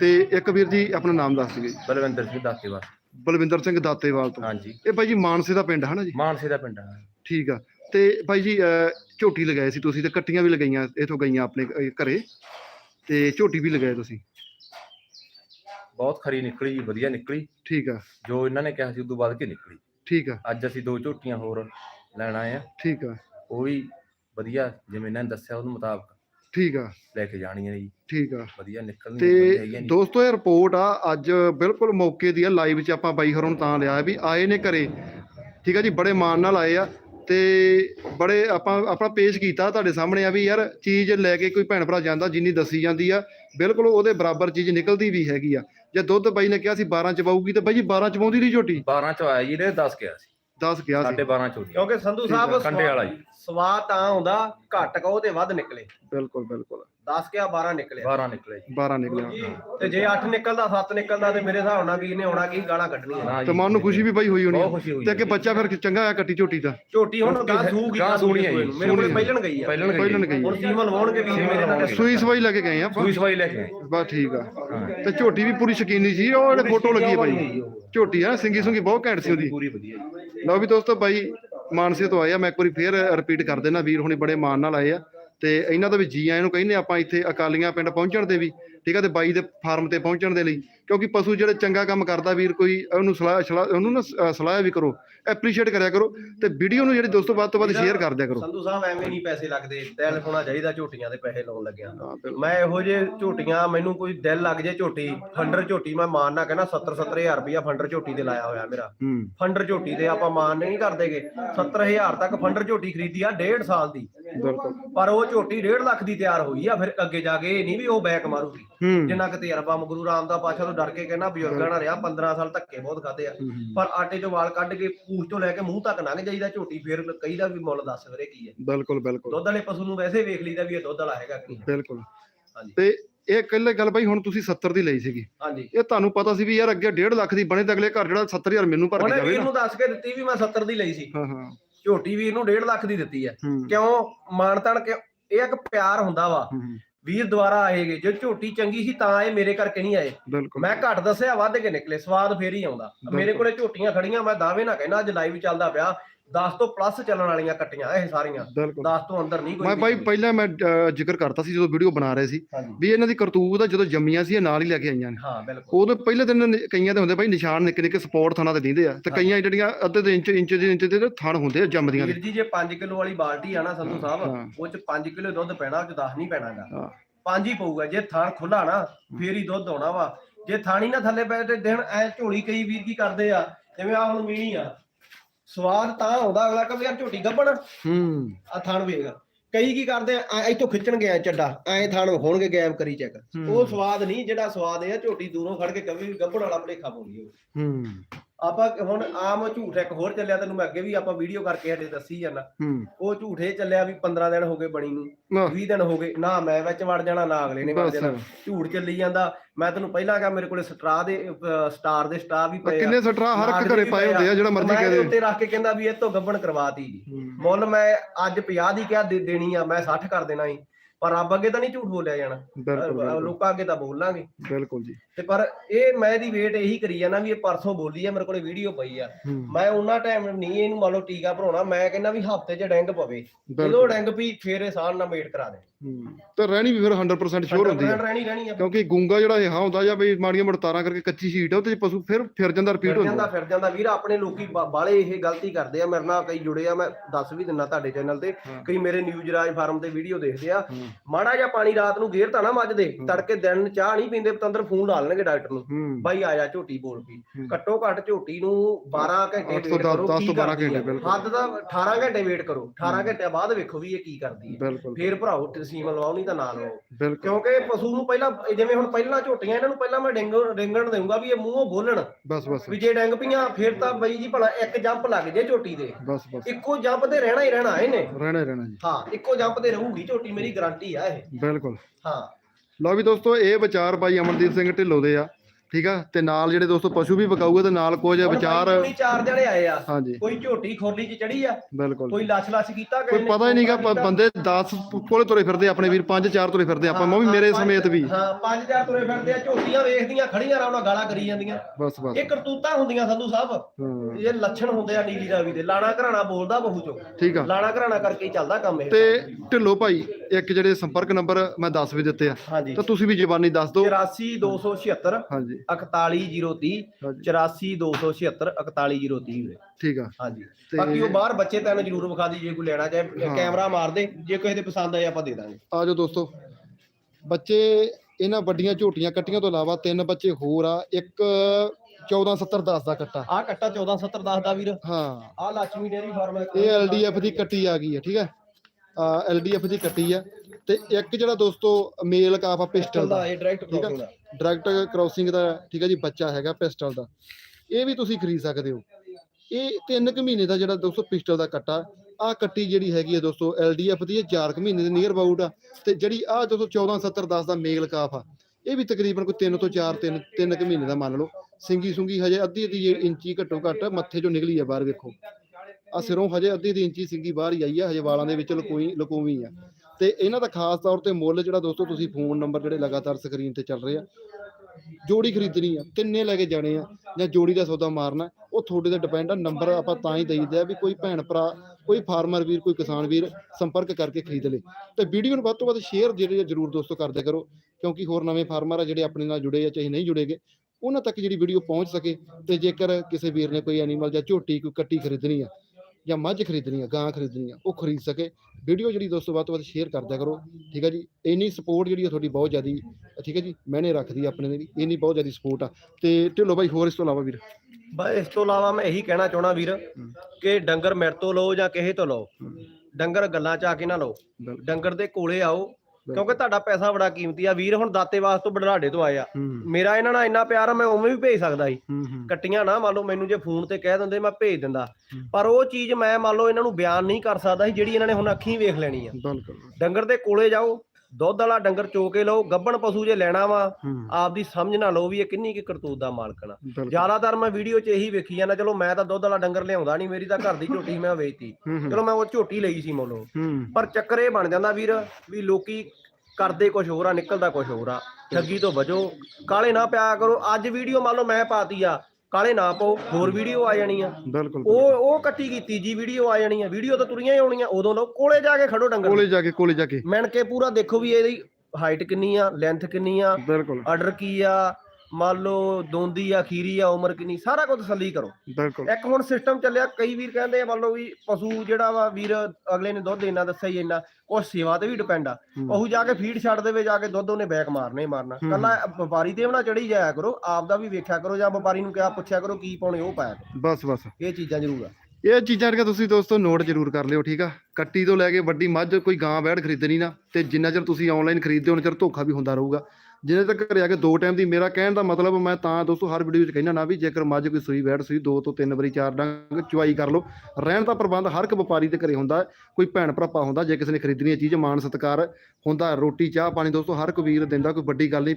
ਤੇ ਇੱਕ ਵੀਰ ਜੀ ਆਪਣਾ ਨਾਮ ਦੱਸ ਦਿਓ ਬਲਵਿੰਦਰ ਸਿੰਘ ਦਾਤੇਵਾਲ। ਬਲਵਿੰਦਰ ਸਿੰਘ ਦਾਤੇਵਾਲ ਤੋਂ। ਹਾਂਜੀ। ਇਹ ਬਾਈ ਜੀ ਮਾਨਸੇ ਦਾ ਪਿੰਡ ਹੈ ਨਾ ਜੀ? ਮਾਨਸੇ ਦਾ ਪਿੰਡ ਆ ਠੀਕ ਆ। ਤੇ ਬਾਈ ਜੀ ਅਹ, ਝੋਟੀ ਲਗਾਏ ਸੀ ਤੁਸੀਂ ਤੇ ਕੱਟੀਆਂ ਵੀ ਲਗਾਈਆਂ ਇਥੋਂ ਗਈਆਂ ਆਪਣੇ ਅਹ, ਘਰੇ। ਤੇ ਝੋਟੀ ਵੀ ਲਗਾਏ ਤੁਸੀਂ। ਬਹੁਤ ਖਰੀ ਨਿਕਲੀ ਜੀ ਵਧੀਆ ਨਿਕਲੀ। ਠੀਕ ਆ। ਜੋ ਇਹਨਾਂ ਨੇ ਕਿਹਾ ਸੀ ਉਦੋਂ ਬਾਅਦ ਕੇ ਨਿਕਲੀ। ਠੀਕ ਆ। ਅੱਜ ਅਸੀਂ ਦੋ ਝੋਟੀਆਂ ਹੋਰ ਲੈਣ ਆਏ ਆ। ਠੀਕ ਆ। ਉਹ ਵੀ ਵਧੀਆ ਜਿਵੇਂ ਇਹਨਾਂ ਨੇ ਦੱਸਿਆ ਉਹਦੇ ਮੁਤਾਬਕ। ਠੀਕ ਆ। ਲੈ ਕੇ ਜਾਣੀਆਂ ਨੇ ਜੀ। ਠੀਕ ਆ। ਵਧੀਆ ਨਿਕਲਣਗੀਆਂ ਵਧੀਆ ਤੇ ਹੈਗੀਆਂ ਜੀ। ਦੋਸਤੋ ਇਹ ਰਿਪੋਰਟ ਆ ਅੱਜ ਬਿਲਕੁਲ ਮੌਕੇ ਦੀ ਆ ਲਾਈਵ 'ਚ ਆਪਾਂ ਬਾਈ ਹਰੋਂ ਤਾਂ ਲਿਆ ਵੀ ਆਏ ਨੇ ਘਰੇ। ਠੀਕ ਆ ਜੀ ਬੜੇ ਮਾਣ ਨਾਲ ਆਏ ਆ। ਤੇ ਬੜੇ ਆਪਾਂ ਆਪਣਾ ਪੇਸ਼ ਕੀਤਾ ਤੁਹਾਡੇ ਸਾਹਮਣੇ ਆ ਵੀ ਯਾਰ ਚੀਜ਼ ਲੈ ਕੇ ਕੋਈ ਭੈਣ ਭਰਾ ਜਾਂਦਾ ਜਿੰਨੀ ਦੱਸੀ ਜਾਂਦੀ ਆ ਬਿਲਕੁਲ ਉਹਦੇ ਬਰਾਬਰ ਚੀਜ਼ ਨਿਕਲਦੀ ਵੀ ਹੈਗੀ ਆ। ਜੇ ਦੁੱਧ ਬਾਈ ਨੇ ਕਿਹਾ ਸੀ 12 ਚ ਪਾਊਗੀ ਤੇ ਬਾਈ ਜੀ 12 ਚ ਪਾਉਂਦੀ ਨਹੀਂ ਝੋਟੀ 12 ਚ ਆਇਆ ਜੀ ਨੇ 10 ਕਿਹਾ ਸੀ। 10 ਕਿਹਾ ਸੀ। ਸਾਢੇ 12 ਚ ਹੋਦੀ ਕਿਉਂਕਿ ਸੰਧੂ ਸਾਹਿਬ ਕੰਡੇ ਵਾਲਾ ਜੀ। ਸਵਾਦ ਤਾਂ ਆਉਂਦਾ ਘੱਟ ਕਹੋ ਤੇ ਵੱਧ ਨਿਕਲੇ। ਬਿਲਕੁਲ ਬਿਲਕੁਲ। 10 ਕਿਆ 12 ਨਿਕਲਿਆ 12 ਨਿਕਲੇ ਜੀ। 12 ਨਿਕਲਿਆ ਤੇ ਜੇ 8 ਨਿਕਲਦਾ 7 ਨਿਕਲਦਾ ਤੇ ਮੇਰੇ ਹਿਸਾਬ ਨਾਲ ਵੀਰ ਨੇ ਆਉਣਾ ਕੀ ਗਾਲਾਂ ਕੱਢਣੀਆਂ। ਤੇ ਮਨ ਨੂੰ ਖੁਸ਼ੀ ਵੀ ਬਾਈ ਹੋਈ ਹੋਣੀ ਤੇ ਅੱਗੇ ਬੱਚਾ ਫਿਰ ਚੰਗਾ ਆ ਕੱਟੀ ਝੋਟੀ ਦਾ। ਝੋਟੀ ਹੁਣ ਗਾਂ ਸੂਗੀ ਗਾਂ ਸੂਣੀ ਹੈ ਮੇਰੇ ਕੋਲ। ਪਹਿਲਣ ਗਈ ਆ। ਪਹਿਲਣ ਪਹਿਲਣ ਗਈ ਹੁਣ ਸੀਮਨ ਲਵਾਉਣਗੇ ਵੀਰ ਮੇਰੇ ਨਾਲ ਸੂਈ ਸਵਾਈ ਲੈ ਕੇ ਗਏ ਆ ਸੂਈ ਸਵਾਈ ਲੈ ਕੇ। ਬਸ ਠੀਕ ਆ। ਤੇ ਝੋਟੀ ਵੀ ਪੂਰੀ ਸ਼ਕੀਨੀ ਸੀ ਉਹ ਜਿਹੜੇ ਫੋਟੋ ਲੱਗੀ ਹੈ ਝੋਟੀ ਆ ਸਿੰਗੀ ਸੁੰਗੀ ਬਹੁਤ ਘੈਂਟ ਸੀ ਉਹਦੀ। ਪੂਰੀ ਵਧੀਆ ਲਓ ਵੀ ਦੋਸਤੋ ਬਾਈ ਮਾਨਸੇ ਤੋਂ ਆਏ ਆ, ਮੈਂ ਇੱਕ ਵਾਰੀ ਫੇਰ ਰਿਪੀਟ ਕਰ ਦੇਣਾ ਵੀਰ ਹੁਣੀ ਬੜੇ ਮਾਣ ਨਾਲ ਆਏ ਆ। ਤੇ ਇਹਨਾਂ ਦਾ ਵੀ ਜੀ ਆਇਆਂ ਨੂੰ ਕਹਿੰਦੇ ਆਪਾਂ ਇੱਥੇ ਅਕਾਲੀਆਂ ਪਿੰਡ ਪਹੁੰਚਣ ਦੇ ਵੀ, ਠੀਕ ਆ, ਤੇ ਬਾਈ ਦੇ ਫਾਰਮ ਤੇ ਪਹੁੰਚਣ ਦੇ ਲਈ। ਕਿਉਂਕਿ ਪਸ਼ੂ ਜਿਹੜੇ ਚੰਗਾ ਕੰਮ ਕਰਦਾ ਵੀਰ ਕੋਈ ਉਹਨੂੰ ਸਲਾਹ ਸਲਾਹ- ਉਹਨੂੰ ਨਾ ਸ- ਸਲਾਹ ਵੀ ਕਰੋ ਐਪਰੀਸ਼ੀਏਟ ਕਰਿਆ ਕਰੋ ਤੇ ਵੀਡੀਓ ਨੂੰ ਜਿਹੜੀ ਦੋਸਤੋ ਵੱਧ ਤੋਂ ਵੱਧ ਸ਼ੇਅਰ ਕਰ ਦਿਆ ਕਰੋ। ਸੰਧੂ ਸਾਹਿਬ ਐਵੇਂ ਨਹੀਂ ਪੈਸੇ ਲੱਗਦੇ ਦਿਲ ਹੋਣਾ ਚਾਹੀਦਾ ਝੋਟੀਆਂ ਦੇ ਪੈਸੇ ਲਾਉਣ ਲੱਗਿਆ। ਹਾਂ, ਬਿਲਕੁਲ। ਮੈਂ ਇਹੋ ਜੇ ਝੋਟੀਆਂ ਮੈਨੂੰ ਕੋਈ ਦਿਲ ਲੱਗ ਜੇ ਝੋਟੀ ਫੰਡਰ ਝੋਟੀ ਮੈਂ ਮਾਨ ਨਾ ਕਹਿੰਦਾ 70 70000 ਰੁਪਇਆ ਫੰਡਰ ਝੋਟੀ ਤੇ ਲਾਇਆ ਹੋਇਆ ਮੇਰਾ। ਹੂੰ। ਫੰਡਰ ਝੋਟੀ ਤੇ ਆਪਾਂ ਮਾਨ ਨਹੀਂ ਕਰਦੇਗੇ। 70000 ਤੱਕ ਫੰਡਰ ਝੋਟੀ ਖਰੀਦੀ ਆ 1.5 ਸਾਲ ਦੀ। ਬਿਲਕੁਲ। ਪਰ ਉਹ ਝੋਟੀ 1.5 ਲੱਖ ਦੀ ਤਿਆਰ ਹੋਈ ਆ ਫਿਰ ਅੱਗੇ ਜਾ ਕੇ ਇਹ ਨਹੀਂ ਵੀ ਉਹ ਬੈਕ ਮਾਰੂਗੀ। ਹੂੰ। ਜਿੰਨਾ ਕਿ ਤਜਰਬਾ ਗੁਰੂ ਰਾਮਦਾਸ ਪਾਸ਼ਾ ਤੋਂ ਡਰ ਕੇ ਕਹਿੰਦਾ ਬਜ਼ੁਰਗਾਂ ਨਾਲ ਰਿਹਾ 15 ਸਾਲ ਧੱਕੇ ਬਹੁਤ ਖਾਦੇ ਆ। ਪਰ ਆਟੇ ਚੋਂ ਵਾਲ ਕੱਢ ਕੇ ਪੂਛ ਤੋਂ ਲੈ ਕੇ ਮੂੰਹ ਤੱਕ ਲੰਘ ਜਾਈਦਾ ਝੋਟੀ ਫੇਰ ਕਹੀਦਾ ਵੀ ਮੁੱਲ ਦੱਸ ਵੀਰੇ ਕੀ ਹੈ। ਬਿਲਕੁਲ ਬਿਲਕੁਲ। ਦੁੱਧ ਵਾਲੇ ਪਸ਼ੂ ਨੂੰ ਵੈਸੇ ਵੇਖ ਲਈਦਾ ਵੀ ਇਹ ਦੁੱਧ ਵਾਲਾ ਹੈਗਾ ਕਿ ਨਹੀਂ। ਬਿਲਕੁਲ। ਹਾਂਜੀ। ਤੇ ਇਹ ਇਕੱਲੇ ਗੱਲ ਬਾਈ ਹੁਣ ਤੁਸੀਂ 70 ਦੀ ਲਈ ਸੀਗੀ। ਹਾਂਜੀ। ਇਹ ਤੁਹਾਨੂੰ ਪਤਾ ਸੀ ਵੀ ਯਾਰ ਅੱਗੇ 1.5 ਲੱਖ ਦੀ ਬਣੇ ਤਾਂ ਅਗਲੇ ਘਰ ਜਿਹੜਾ 70000 ਮੈਨੂੰ ਭਰ ਕੇ ਉਹਨੇ ਜਾਵੇ ਵੀਰ ਨਾ ਨੂੰ ਦੱਸ ਕੇ ਦਿੱਤੀ ਵੀ ਮੈਂ 70 ਦੀ ਲਈ ਸੀ। ਹਾਂ ਹਾਂ। ਝੋਟੀ ਵੀਰ ਨੂੰ 1.5 ਲੱਖ ਦੀ ਦਿੱਤੀ ਹੈ। ਹੂੰ। ਕਿਉਂ? ਮਾਨਤਨ ਕਿਉਂ ਇਹ ਇੱਕ ਪਿਆਰ ਹੁੰਦਾ ਵਾ। ਹੂੰ, ਹੂੰ, ਵੀਰ ਦੁਆਰਾ ਆਏਗੇ ਜੇ ਝੋਟੀ ਚੰਗੀ ਸੀ ਤਾਂ ਇਹ ਮੇਰੇ ਕਰਕੇ ਨਹੀਂ ਆਏ। ਬਿਲਕੁਲ। ਮੈਂ ਘੱਟ ਦੱਸਿਆ ਵੱਧ ਕੇ ਨਿਕਲੇ। ਸਵਾਦ ਫੇਰ ਹੀ ਆਉਂਦਾ। ਮੇਰੇ ਕੋਲੇ ਝੋਟੀਆਂ ਖੜੀਆਂ ਮੈਂ ਦਾਅਵੇ ਨਾ ਕਹਿਣਾ ਅੱਜ ਲਾਈਵ ਚੱਲਦਾ ਪਿਆ। 10 ਤੋਂ ਪਲੱਸ ਚੱਲਣ ਵਾਲੀਆਂ ਕੱਟੀਆਂ ਇਹ ਸਾਰੀਆਂ। ਬਿਲਕੁਲ। 10 ਤੋਂ ਅੰਦਰ ਨਹੀਂ ਕੋਈ ਮੈਂ ਬਾਈ ਪਹਿਲਾਂ ਮੈਂ ਜ਼ਿਕਰ ਕਰਤਾ ਸੀ ਜਦੋਂ ਵੀਡੀਓ ਬਣਾ ਰਹੇ ਸੀ ਹਾਂਜੀ। ਵੀ ਇਹਨਾਂ ਦੀ ਕਰਤੂਤ ਆ ਜਦੋਂ ਜੰਮੀਆਂ ਸੀ ਇਹ ਨਾਲ ਹੀ ਲੈ ਕੇ ਆਈਆਂ ਨੇ। ਹਾਂ ਬਿਲਕੁਲ। ਉਦੋਂ ਪਹਿਲੇ ਦਿਨ ਨ- ਕਈਆਂ ਦੇ ਹੁੰਦੇ ਬਾਈ ਨਿਸ਼ਾਨ ਨਿੱਕੇ ਨਿੱਕੇ ਸਪੋਰਟ ਥਾਣਾ ਤੇ ਦਿੰਦੇ ਆ ਤੇ ਕਈਆਂ ਜਿਹੜੀਆਂ ਅੱਧੇ ਦੇ ਇੰਚ ਇੰਚ ਦੇ ਇੰਚ ਦੇ ਥਣ ਹੁੰਦੇ ਆ ਜੰਮਦੀਆਂ ਦੇ ਵੀਰ ਜੀ ਜੇ 5 ਕਿਲੋ ਵਾਲੀ ਬਾਲਟੀ ਆ ਨਾ ਸੰਧੂ ਹਾਂ। ਸਾਹਿਬ ਉਹ ਚ 5 ਕਿਲੋ ਦੁੱਧ ਪੈਣਾ ਉਹ ਚ 10 ਨਹੀਂ ਪੈਣਾਗਾ। ਹਾਂ। 5 ਹੀ ਪਊਗਾ ਜੇ ਥਾਣ ਖੁੱਲਾ ਨਾ ਫੇਰ ਹੀ ਦੁੱਧ ਆਉਣਾ ਵਾ। ਜੇ ਥਾਣੀ ਨਾ ਥੱਲੇ ਪੈ ਤੇ ਦਿਨ ਐ ਝੋਲੀ ਕਈ ਵੀਰ ਕੀ ਕਰਦੇ ਆ ਜਿਵੇਂ ਆ ਹੁਣ ਮੀਣੀ ਆ ਸਵਾਦ ਤਾਂ ਆਉਂਦਾ ਅਗਲਾ ਕਹਿੰਦਾ ਯਾਰ ਝੋਟੀ ਗੱਬਣ ਹੂੰ। ਆ ਥਾਣ ਵੇਖ। ਕਈ ਕੀ ਕਰਦੇ ਆ ਇੱਥੋਂ ਖਿੱਚਣਗੇ ਐ ਚੱਡਾ ਐ ਥਾਣ ਹੋਣਗੇ ਗੈਮ ਕਰੀ ਚੈੱਕ। ਉਹ ਸਵਾਦ ਨਹੀਂ ਜਿਹੜਾ ਸਵਾਦ ਇਹ ਆ ਝੋਟੀ ਦੂਰੋਂ ਖੜ ਕੇ ਕਵੀ ਗੱਬਣ ਵਾਲਾ ਭਲੇਖਾ ਪਾਉਂਦੀ ਹੂੰ। ਆਪਾਂ ਹੁਣ ਆਮ ਝੂਠ ਇੱਕ ਹੋਰ ਚੱਲਿਆ ਤੈਨੂੰ ਮੈਂ ਅੱਗੇ ਵੀ ਆਪਾਂ ਵੀਡੀਓ ਕਰਕੇ ਹਟੇ ਦੱਸੀ ਜਾਂਦਾ। ਹੂੰ। ਉਹ ਝੂਠ ਚੱਲਿਆ ਵੀ 15 ਦਿਨ ਹੋ ਗਏ ਬਣੀ ਨੂੰ ਨਾ। 20 ਦਿਨ ਹੋ ਗਏ ਨਾ ਮੈਂ ਵਿੱਚ ਵੜ ਜਾਣਾ ਨਾ ਅਗਲੇ ਨੇ ਵੜ। ਜਾਣਾ। ਝੂਠ ਚੱਲੀ ਜਾਂਦਾ। ਮੈਂ ਤੈਨੂੰ ਪਹਿਲਾਂ ਕਿਹਾ ਮੇਰੇ ਕੋਲੇ ਸਟਰਾ ਦੇ ਸਟਾਰ ਦੇ ਸਟਾਰ ਵੀ ਪਏ ਕਿੰਨੇ ਸਟਰਾ ਹਰ ਇੱਕ ਘਰੇ ਪਾਏ ਹੁੰਦੇ ਆ ਜਿਹੜਾ ਮਰਜ਼ੀ ਮੈਂ ਕਹਿ। ਇਹਦੇ ਦੇ ਉੱਤੇ ਰੱਖ ਕੇ ਕਹਿੰਦਾ ਵੀ ਇਹ ਤੋਂ ਗੱਬਣ ਕਰਵਾਤੀ ਜੀ। ਮੁੱਲ ਮੈਂ ਅੱਜ 50 ਦੀ ਕਿਹਾ ਦੇਣੀ ਆ ਮੈਂ 60 ਕਰ ਦੇਣਾ ਸੀ ਪਰ ਰੱਬ ਅੱਗੇ ਤਾਂ ਨਹੀਂ ਝੂਠ ਬੋਲਿਆ ਜਾਣਾ। ਲੋਕਾਂ ਅੱਗੇ ਤਾਂ ਬੋਲਾਂਗੇ। ਬਿਲਕੁਲ ਜੀ। ਤੇ ਪਰ ਇਹ ਮੈਂ ਇਹਦੀ ਵੇਟ ਇਹੀ ਕਰੀ ਜਾਣਾ ਵੀ ਇਹ ਪਰਸੋਂ ਬੋਲੀ ਆ ਮੇਰੇ ਕੋਲੇ ਵੀਡੀਓ ਪਈ ਆ। ਮੈਂ ਉਹਨਾਂ ਟਾਈਮ ਨਹੀਂ ਇਹਨੂੰ ਮੰਨ ਲਓ ਟੀਕਾ ਭਰਾਉਣਾ ਮੈਂ ਕਹਿੰਦਾ ਵੀ ਹਫ਼ਤੇ 'ਚ ਡੈਂਗ ਪਵੇ। ਜਦੋਂ ਡੈਂਗ ਪਈ ਫੇਰ ਇਹ ਸਾਲ ਨਾਲ ਮੇਟ ਕਰਾ ਦੇ। ਤੇ ਰਹਿਣੀ ਵੀ ਫਿਰ 100% ਸ਼ੋਰ ਹੁੰਦੀ ਆ। ਰਹਿਣੀ ਰਹਿਣੀ ਆ। ਕਿਉਂਕਿ ਗੁੰਗਾ ਜਿਹੜਾ ਇਹ ਹੁੰਦਾ ਜਾਂ ਬਈ ਮਾੜੀਆਂ ਮੋਟਾਰਾਂ ਕਰਕੇ ਕੱਚੀ ਸ਼ੀਟ ਆ ਉਹਦੇ 'ਚ ਪਸ਼ੂ ਫਿਰ ਫਿਰ ਜਾਂਦਾ ਰਿਪੀਟ ਫਿਰ ਜਾਂਦਾ ਫਿਰ ਜਾਂਦਾ। ਵੀਰ ਆਪਣੇ ਲੋਕੀ ਬਾਲੇ ਇਹ ਗਲਤੀ ਕਰਦੇ ਆ। ਮੇਰੇ ਨਾਲ ਕਈ ਜੁੜੇ ਆ ਮੈਂ ਦੱਸ ਵੀ ਦਿੰਦਾ ਤੁਹਾਡੇ ਚੈਨਲ ਤੇ। ਹਾਂ। ਕਈ ਮੇਰੇ ਨਿਊਜ਼ ਰਾਜ ਫਾਰਮ ਤੇ ਵੀਡੀਓ ਦੇਖਦੇ ਆ। ਹੂੰ। ਮਾੜਾ ਜਿਹਾ ਪਾਣੀ ਰਾਤ ਨੂੰ ਗੇਰਤਾ ਨਾ ਮੱਝ ਦੇ ਤੜਕੇ ਦਿਨ ਚਾਹ ਨਹੀਂ ਪੀਂਦੇ ਪਤੰਦਰ ਫੋਨ ਲਾ ਲੈਣਗੇ ਡਾਕਟਰ ਨੂੰ। ਹੂੰ। ਬਾਈ ਆ ਜਾ ਝੋਟੀ ਬੋਲ ਹੂੰ। ਘੱਟੋ ਘੱਟ ਝੋਟੀ ਨੂੰ 12 ਘੰਟੇ ਤੋਂ ਵੇਟ ਕਰੋ ਤੋਂ। ਘੰਟੇ, ਬਿਲਕੁਲ। ਹੱਦ ਦਾ 18 ਘੰਟੇ ਵੇਟ ਕਰੋ। 18 ਘੰਟਿਆਂ ਬਾਅਦ ਵੇਖੋ ਵੀ ਇਹ ਕੀ ਕਰਦੀ ਹੈ ਫੇਰ ਭਰਾਓ ਲਵਾਓ ਨਹੀਂ ਤਾਂ ਨਾ ਲਵਾਓ। ਬਿਲਕੁਲ। ਕਿਉਂਕਿ ਪਸ਼ੂ ਨੂੰ ਪਹਿਲਾਂ ਜਿਵੇਂ ਹੁਣ ਪਹਿਲਾਂ ਝੋਟੀਆਂ ਇਹਨਾਂ ਨੂੰ ਪਹਿਲਾਂ ਮੈਂ ਡਿੰਗ ਡਿੰਗਣ ਦੇਊਂਗਾ ਵੀ ਇਹ ਮੂੰਹੋਂ ਬੋਲਣ। ਬਸ ਬਸ। ਵੀ ਜੇ ਡੰਗ ਪੀਆਂ ਫਿਰ ਤਾਂ ਬਈ ਜੀ ਭਲਾ ਇੱਕ ਜੰਪ ਲੱਗ ਜੇ ਝੋਟੀ ਦੇ ਬਸ ਬਸ। ਇੱਕੋ ਜੰਪ ਤੇ ਰਹਿਣਾ ਹੀ ਰਹਿਣਾ ਇਹਨੇ। ਰਹਿਣਾ ਰਹਿਣਾ ਜੀ। ਹਾਂ ਇੱਕੋ ਜੰਪ ਤੇ ਰਹੂਗੀ ਝੋਟੀ ਮੇਰੀ ਗਾਰੰਟੀ ਆ ਇਹ। ਬਿਲਕੁਲ। ਹਾਂ। ਲਓ ਵੀ ਦੋਸਤੋ ਇਹ ਵਿਚਾਰ ਬਾਈ ਅਮਨਦੀਪ ਸਿੰਘ ਢਿੱਲੋਂ ਦੇ ਆ। ਠੀਕ ਆ? ਤੇ ਨਾਲ ਜਿਹੜੇ ਦੋਸਤੋ ਪਸ਼ੂ ਵੀ ਵਿਕਾਊਗੇ ਤੇ ਨਾਲ ਕੁਝ ਵਿਚਾਰ ਕੋਲੇ ਚਾਰ ਜਣੇ ਆਏ ਆ। ਹਾਂਜੀ। ਕੋਈ ਝੋਟੀ ਖੋਲੀ ਚ ਚੜੀ ਆ। ਬਿਲਕੁਲ। ਕੋਈ ਲੱਛ ਲੱਛ ਕੀਤਾ ਕੋਈ ਪਤਾ ਹੀ ਨਹੀਂਗਾ ਬੰਦੇ 10 ਕੋਲੇ ਤੁਰੇ ਫਿਰਦੇ ਆਪਣੇ ਵੀਰ 5 4 ਤੁਰੇ ਫਿਰਦੇ ਆਪਾਂ ਮੈਂ ਵੀ ਮੇਰੇ ਸਮੇਤ ਵੀ। ਹਾਂ 5000 ਤੁਰੇ ਫਿਰਦੇ ਆ ਝੋਟੀਆਂ ਵੇਖਦੀਆਂ ਖੜੀਆਂ ਆਰਾਮ ਨਾਲ ਗਾਲਾਂ ਕਰੀ ਜਾਂਦੀਆਂ। ਬਸ ਬਸ। ਇਹ ਕਰਤੂਤਾਂ ਹੁੰਦੀਆਂ ਸੰਧੂ ਸਾਹਿਬ। ਇਹ ਲੱਛਣ ਹੁੰਦੇ ਆ ਨੀਲੀ ਰਾਵੀ ਦੇ। ਲਾਣਾ ਘਰਾਣਾ ਬੋਲਦਾ ਬਹੂ ਚੋਂ। ਠੀਕ ਆ। ਲਾਣਾ ਘਰਾਣਾ ਕਰਕੇ ਹੀ ਚੱਲਦਾ ਕੰਮ ਇਹ ਤੇ ਢਿੱਲੋਂ ਭਾਈ ਇੱਕ ਜਿਹੜੇ ਸੰਪਰਕ ਨੰਬਰ ਮੈਂ 10 ਵੀ ਦਿੱਤੇ ਆ। ਤਾਂ ਤੁਸੀਂ ਵੀ ਜ਼ਬਾਨੀ ਦੱਸ ਦਿਓ। 84276 ਹਾਂਜੀ। 41030 ਹਾਂਜੀ। 84276 41030 ਵੀਰੇ ਠੀਕ ਆ। ਹਾਂਜੀ। ਤੇ- ਬਾਕੀ ਉਹ ਬਾਹਰ ਬੱਚੇ ਤੈਨੂੰ ਜ਼ਰੂਰ ਵਿਖਾ ਦੀ ਜੇ ਕੋਈ ਲੈਣਾ ਚਾਹੇ। ਕੈਮਰਾ ਮਾਰ ਦੇ ਜੇ ਕਿਸੇ ਦੇ ਪਸੰਦ ਆਏ ਆਪਾਂ ਦੇ ਦਾਂਗੇ। ਆ ਜਾਓ ਦੋਸਤੋ। ਬੱਚੇ ਇਹਨਾਂ ਵੱਡੀਆਂ ਝੋਟੀਆਂ ਕੱਟੀਆਂ ਤੋਂ ਇਲਾਵਾ ਤਿੰਨ ਬੱਚੇ ਹੋਰ ਆ ਇੱਕ 1470 10 ਦਾ ਕੱਟਾ। ਆਹ ਕੱਟਾ 1470 10 ਦਾ ਵੀਰ। ਹਾਂ। ਆਹ ਲక్ష్ਮੀ ਡੇਰੀ ਫਾਰਮ ਇਹ ਐਲਡੀਐਫ ਦੀ ਕੱਟੀ ਆ ਗਈ ਹੈ ਠੀਕ ਹੈ ਆ ਐਲਡੀਐਫ ਦੀ ਕੱਟੀ ਆ। ਤੇ ਇੱਕ ਜਿਹੜਾ ਦੋਸਤੋ ਮੇਲ ਕਾਫ ਆ ਪਿਸਟਲ ਦਾ। ਇਹ ਡਾਇਰੈਕਟ। ਕ੍ਰੋਸਿੰਗ ਦਾ। ਡਾਇਰੈਕਟ ਕ੍ਰਾਸਿੰਗ ਦਾ ਠੀਕ ਹੈ ਜੀ ਬੱਚਾ ਹੈਗਾ ਪਿਸਟਲ ਦਾ। ਇਹ ਵੀ ਤੁਸੀਂ ਖਰੀਦ ਸਕਦੇ ਹੋ। ਇਹ 3 ਕੁ ਮਹੀਨੇ ਦਾ ਜਿਹੜਾ ਦੋਸਤੋ ਪਿਸਟਲ ਦਾ ਕੱਟਾ ਆ ਕੱਟੀ ਜਿਹੜੀ ਹੈਗੀ ਹੈ ਦੋਸਤੋ ਐਲਡੀਐਫ ਦੀ ਇਹ 4 ਕੁ ਮਹੀਨੇ ਦੇ ਨੀਅਰ ਅਬਾਊਟ ਆ। ਤੇ ਜਿਹੜੀ ਆ ਦੋਸਤੋ 14 70 10 ਦਾ ਮੇਲ ਕਾਫ ਆ। ਇਹ ਵੀ ਤਕਰੀਬਨ ਕੋਈ 3 ਤੋਂ 4 3 3 ਕੁ ਮਹੀਨੇ ਦਾ ਮੰਨ ਲਓ। ਸਿੰਗੀ ਸੁੰਗੀ ਹਜੇ ਅੱਧੀ ਅੱਧੀ ਇੰਚੀ ਘੱਟੋ ਘੱਟ ਮੱਥੇ ਚੋਂ ਨਿਕਲੀ ਆ ਬਾਹਰ ਵੇਖੋ। ਆ ਸਿਰੋਂ ਹਜੇ ਅੱਧੀ ਦੀ ਇੰਚੀ ਸਿੰਗੀ ਬਾਹਰ ਹੀ ਆਈ ਆ ਹਜੇ ਵਾਲਾਂ ਦੇ ਵਿੱਚ ਲਕੋਈ ਲਕੋਵੀ ਆ। ਤੇ ਇਹਨਾਂ ਦਾ ਖਾਸ ਤੌਰ ਤੇ ਮੁੱਲ ਜਿਹੜਾ ਦੋਸਤੋ ਤੁਸੀਂ ਫੋਨ ਨੰਬਰ ਜਿਹੜੇ ਲਗਾਤਾਰ ਸਕਰੀਨ ਤੇ ਚੱਲ ਰਹੇ ਆ, ਜੋੜੀ ਖਰੀਦਣੀ ਆ, ਕਿੰਨੇ ਲੈ ਕੇ ਜਾਣੇ ਆ ਜਾਂ ਜੋੜੀ ਦਾ ਸੌਦਾ ਮਾਰਨਾ, ਉਹ ਤੁਹਾਡੇ ਤੇ ਡਿਪੈਂਡ ਆ, ਨੰਬਰ ਆਪਾਂ ਤਾਂ ਹੀ ਦੇਈਦੇ ਆ ਵੀ ਕੋਈ ਭੈਣ ਭਰਾ, ਕੋਈ ਫਾਰਮਰ ਵੀਰ, ਕੋਈ ਕਿਸਾਨ ਵੀਰ ਸੰਪਰਕ ਕਰਕੇ ਖਰੀਦ ਲੇ। ਤੇ ਵੀਡੀਓ ਨੂੰ ਵੱਧ ਤੋਂ ਵੱਧ ਸ਼ੇਅਰ ਜਿਹੜੇ ਆ ਜਰੂਰ ਦੋਸਤੋ ਕਰਦੇ ਕਰੋ, ਕਿਉਂਕਿ ਹੋਰ ਨਵੇਂ ਫਾਰਮਰ ਆ ਜਿਹੜੇ ਆਪਣੇ ਨਾਲ ਜੁੜੇ ਆ, ਚਾਹੇ ਨਹੀਂ ਜੁੜੇਗੇ ਉਹਨਾਂ ਤੱਕ ਜਿਹੜੀ ਵੀਡੀਓ ਪਹੁੰਚ ਸਕੇ ਤੇ ਜੇਕਰ ਕਿਸੇ ਵੀਰ ਨੇ ਕੋਈ ਐਨੀਮਲ ਜਾਂ ਝੋਟੀ ਕੋਈ ਕੱਟੀ ਖਰੀਦਣੀ ਆ ਜਾਂ ਮੱਝ ਖਰੀਦਣੀ ਆ ਗਾਂ ਖਰੀਦਣੀ ਆ ਉਹ ਖਰੀਦ ਸਕੇ। ਵੀਡੀਓ ਜਿਹੜੀ ਦੋਸਤੋ ਵੱਧ ਤੋਂ ਵੱਧ ਸ਼ੇਅਰ ਕਰਦਿਆ ਕਰੋ ਠੀਕ ਹੈ ਜੀ? ਇੰਨੀ ਸਪੋਰਟ ਜਿਹੜੀ ਆ ਤੁਹਾਡੀ ਬਹੁਤ ਜ਼ਿਆਦੀ ਠੀਕ ਹੈ ਜੀ? ਮੈਨੇ ਰੱਖਦੀ ਆ ਆਪਣੇ ਦੇ ਵੀ ਇੰਨੀ ਬਹੁਤ ਜ਼ਿਆਦੀ ਸਪੋਰਟ ਆ। ਤੇ ਢਿੱਲੋ ਬਾਈ ਹੋਰ ਇਸ ਤੋਂ ਇਲਾਵਾ ਵੀਰ? ਬਸ ਇਸ ਤੋਂ ਇਲਾਵਾ ਮੈਂ ਇਹੀ ਕਹਿਣਾ ਚਾਹਣਾ ਵੀਰ ਕਿ ਡੰਗਰ ਮੇਰੇ ਤੋਂ ਲਓ ਜਾਂ ਕਿਸੇ ਤੋਂ ਲਓ। ਡੰਗਰ ਗੱਲਾਂ ਚ ਆ ਕੇ ਨਾ ਲਓ। ਡੰਗਰ ਦੇ ਕੋਲੇ ਆਓ ਕਿਉਂਕਿ ਤੁਹਾਡਾ ਪੈਸਾ ਬੜਾ ਕੀਮਤੀ ਆ। ਵੀਰ ਹੁਣ ਦਾਤੇਵਾਸ ਤੋਂ ਬੜਲਾਡੇ ਤੋਂ ਆਏ ਆ। ਹੂੰ। ਮੇਰਾ ਇਹਨਾਂ ਨਾਲ ਇੰਨਾ ਪਿਆਰ ਆ ਮੈਂ ਉਵੇਂ ਵੀ ਭੇਜ ਸਕਦਾ ਸੀ। ਕੱਟੀਆਂ ਨਾ ਮੰਨ ਲਓ ਮੈਨੂੰ ਜੇ ਫੋਨ ਤੇ ਕਹਿ ਦਿੰਦੇ ਮੈਂ ਭੇਜ ਦਿੰਦਾ। ਪਰ ਉਹ ਚੀਜ਼ ਮੈਂ ਮੰਨ ਲਓ ਇਹਨਾਂ ਨੂੰ ਬਿਆਨ ਨਹੀਂ ਕਰ ਸਕਦਾ ਸੀ ਜਿਹੜੀ ਇਹਨਾਂ ਨੇ ਹੁਣ ਅੱਖੀਂ ਵੇਖ ਲੈਣੀ ਆ। ਬਿਲਕੁਲ। ਡੰਗਰ ਦੇ ਕੋਲੇ ਜਾਓ ਦੁੱਧ ਵਾਲਾ ਡੰਗਰ ਚੋ ਕੇ ਲਓ ਗੱਬਣ ਪਸ਼ੂ ਜੇ ਲੈਣਾ ਵਾ ਆਪਦੀ ਸਮਝ ਨਾ ਲਓ ਵੀ ਇਹ ਕਿੰਨੀ ਕੀ ਕਰਤੂਤ ਦਾ ਮਾਲਕਣ ਜ਼ਿਆਦਾਤਰ ਮੈਂ ਵੀਡੀਓ 'ਚ ਇਹੀ ਵੇਖੀ ਜਾਂਦਾ ਚਲੋ ਮੈਂ ਤਾਂ ਦੁੱਧ ਵਾਲਾ ਡੰਗਰ ਲਿਆਉਂਦਾ ਨਹੀਂ ਮੇਰੀ ਤਾਂ ਘਰ ਦੀ ਝੋਟੀ ਮੈਂ ਵੇਚਤੀ। ਚਲੋ ਮੈਂ ਉਹ ਝੋਟੀ ਲਈ ਸੀ ਮੋਲੋ। ਪਰ ਚੱਕਰ ਇਹ ਬਣ ਜਾਂਦਾ ਵੀਰ ਵੀ ਲੋਕੀ ਕਰਦੇ ਕੁਝ ਹੋਰ ਆ ਨਿਕਲਦਾ ਕੁਝ ਹੋਰ ਆ। ਠੱਗੀ ਤੋਂ ਬਚੋ। ਕਾਲੇ ਨਾ ਪਿਆ ਕਰੋ। ਅੱਜ ਵੀਡੀਓ ਮੰਨ ਲਓ ਮੈਂ ਪਾਤੀ ਆ ਕਾਲੇ ਨਾ ਪਾਓ ਹੋਰ ਵੀਡੀਓ ਆ ਜਾਣੀ ਆ। ਬਿਲਕੁਲ ਉਹ ਉਹ ਕੱਟੀ ਕੀ ਤੀਜੀ ਵੀਡੀਓ ਆ ਜਾਣੀ ਆ। ਵੀਡੀਓ ਤਾਂ ਤੁਰੀਆਂ ਹੀ ਆਉਣੀਆਂ ਉਦੋਂ ਲਓ ਕੋਲੇ ਜਾ ਕੇ ਖੜੋ ਡੰਗਰ। ਕੋਲੇ ਜਾ ਕੇ ਕੋਲੇ ਜਾ ਕੇ। ਮਿਣ ਕੇ ਪੂਰਾ ਦੇਖੋ ਵੀ ਇਹਦੀ ਹਾਈਟ ਕਿੰਨੀ ਆ ਲੈਂਥ ਕਿੰਨੀ ਆ ਬਿਲਕੁਲ। ਆਰਡਰ ਕੀ ਆ ਮੰਨ ਲਓ ਦੋਂਦੀ ਆ ਖੀਰੀ ਆ ਉਮਰ ਕਿੰਨੀ ਸਾਰਾ ਕੁਝ ਤਸੱਲੀ ਕਰੋ। ਬਿਲਕੁਲ। ਇੱਕ ਹੁਣ ਸਿਸਟਮ ਚੱਲਿਆ ਕਈ ਵੀਰ ਕਹਿੰਦੇ ਆ ਮੰਨ ਲਓ ਵੀ ਪਸ਼ੂ ਜਿਹੜਾ ਵਾ ਵੀਰ ਅਗਲੇ ਨੇ ਦੁੱਧ ਇੰਨਾ ਦੱਸਿਆ ਹੀ ਇੰਨਾ ਉਹ ਸੇਵਾ ਤੇ ਵੀ ਡਿਪੈਂਡ ਆ। ਉਹ ਜਾ ਕੇ ਫੀਡ ਛੱਡ ਦੇਵੇ ਜਾ ਕੇ ਦੁੱਧ ਉਹਨੇ ਬੈਕ ਮਾਰਨਾ ਮਾਰਨਾ। ਕੱਲਾ ਵਪਾਰੀ ਤੇ ਨਾ ਚੜੀ ਜਾਇਆ ਕਰੋ ਆਪ ਦਾ ਵੀ ਵੇਖਿਆ ਕਰੋ ਜਾਂ ਵਪਾਰੀ ਨੂੰ ਕਿਹਾ ਪੁੱਛਿਆ ਕਰੋ ਕੀ ਪਾਉਣੇ ਉਹ ਪਾਇਆ ਕਰੋ। ਬਸ ਬਸ। ਇਹ ਚੀਜ਼ਾਂ ਜ਼ਰੂਰ ਆ। ਇਹ ਚੀਜ਼ਾਂ ਜਿਹੜੀਆਂ ਤੁਸੀਂ ਦੋਸਤੋ ਨੋਟ ਜ਼ਰੂਰ ਕਰ ਲਿਓ ਠੀਕ ਆ? ਕੱਟੀ ਤੋਂ ਲੈ ਕੇ ਵੱਡੀ ਮੱਝ ਕੋਈ ਗਾਂ ਬੈੜ ਖਰੀਦਣੀ ਨਾ ਤੇ ਜਿੰਨਾ ਚਿਰ ਤੁਸੀਂ ਆਨਲਾਈਨ ਖਰੀਦਦੇ ਹੋ ਉਹਨਾਂ ਚਿਰ ਧੋਖਾ ਵੀ ਹੁੰਦਾ ਰਹੂਗਾ। ਜਿਹਨੇ ਤੱਕ ਘਰੇ ਆ ਕੇ ਦੋ ਟਾਈਮ ਦੀ ਮੇਰਾ ਕਹਿਣ ਦਾ ਮਤਲਬ ਮੈਂ ਤਾਂ ਦੋਸਤੋ ਹਰ ਵੀਡੀਓ ਵਿੱਚ ਕਹਿੰਦਾ ਨਾ ਵੀ ਜੇਕਰ ਮੱਝ ਕੋਈ ਸੂਈ ਬੈਠ ਸੂਈ, ਦੋ ਤੋਂ ਤਿੰਨ ਵਾਰੀ ਚਾਰ ਡੰਗ ਚੁਆਈ ਕਰ ਲਓ, ਰਹਿਣ ਦਾ ਪ੍ਰਬੰਧ ਹਰ ਇੱਕ ਵਪਾਰੀ ਦੇ ਘਰੇ ਹੁੰਦਾ, ਕੋਈ ਭੈਣ ਭਰਾਪਾ ਹੁੰਦਾ, ਜੇ ਕਿਸੇ ਨੇ ਖਰੀਦਣੀ ਹੈ ਚੀਜ਼, ਮਾਣ ਸਤਿਕਾਰ ਹੁੰਦਾ, ਰੋਟੀ, ਚਾਹ ਪਾਣੀ, ਦੋਸਤੋ ਹਰ ਇੱਕ ਵੀਰ ਦਿੰਦਾ, ਕੋਈ ਵੱਡੀ ਗੱਲ ਨਹੀਂ,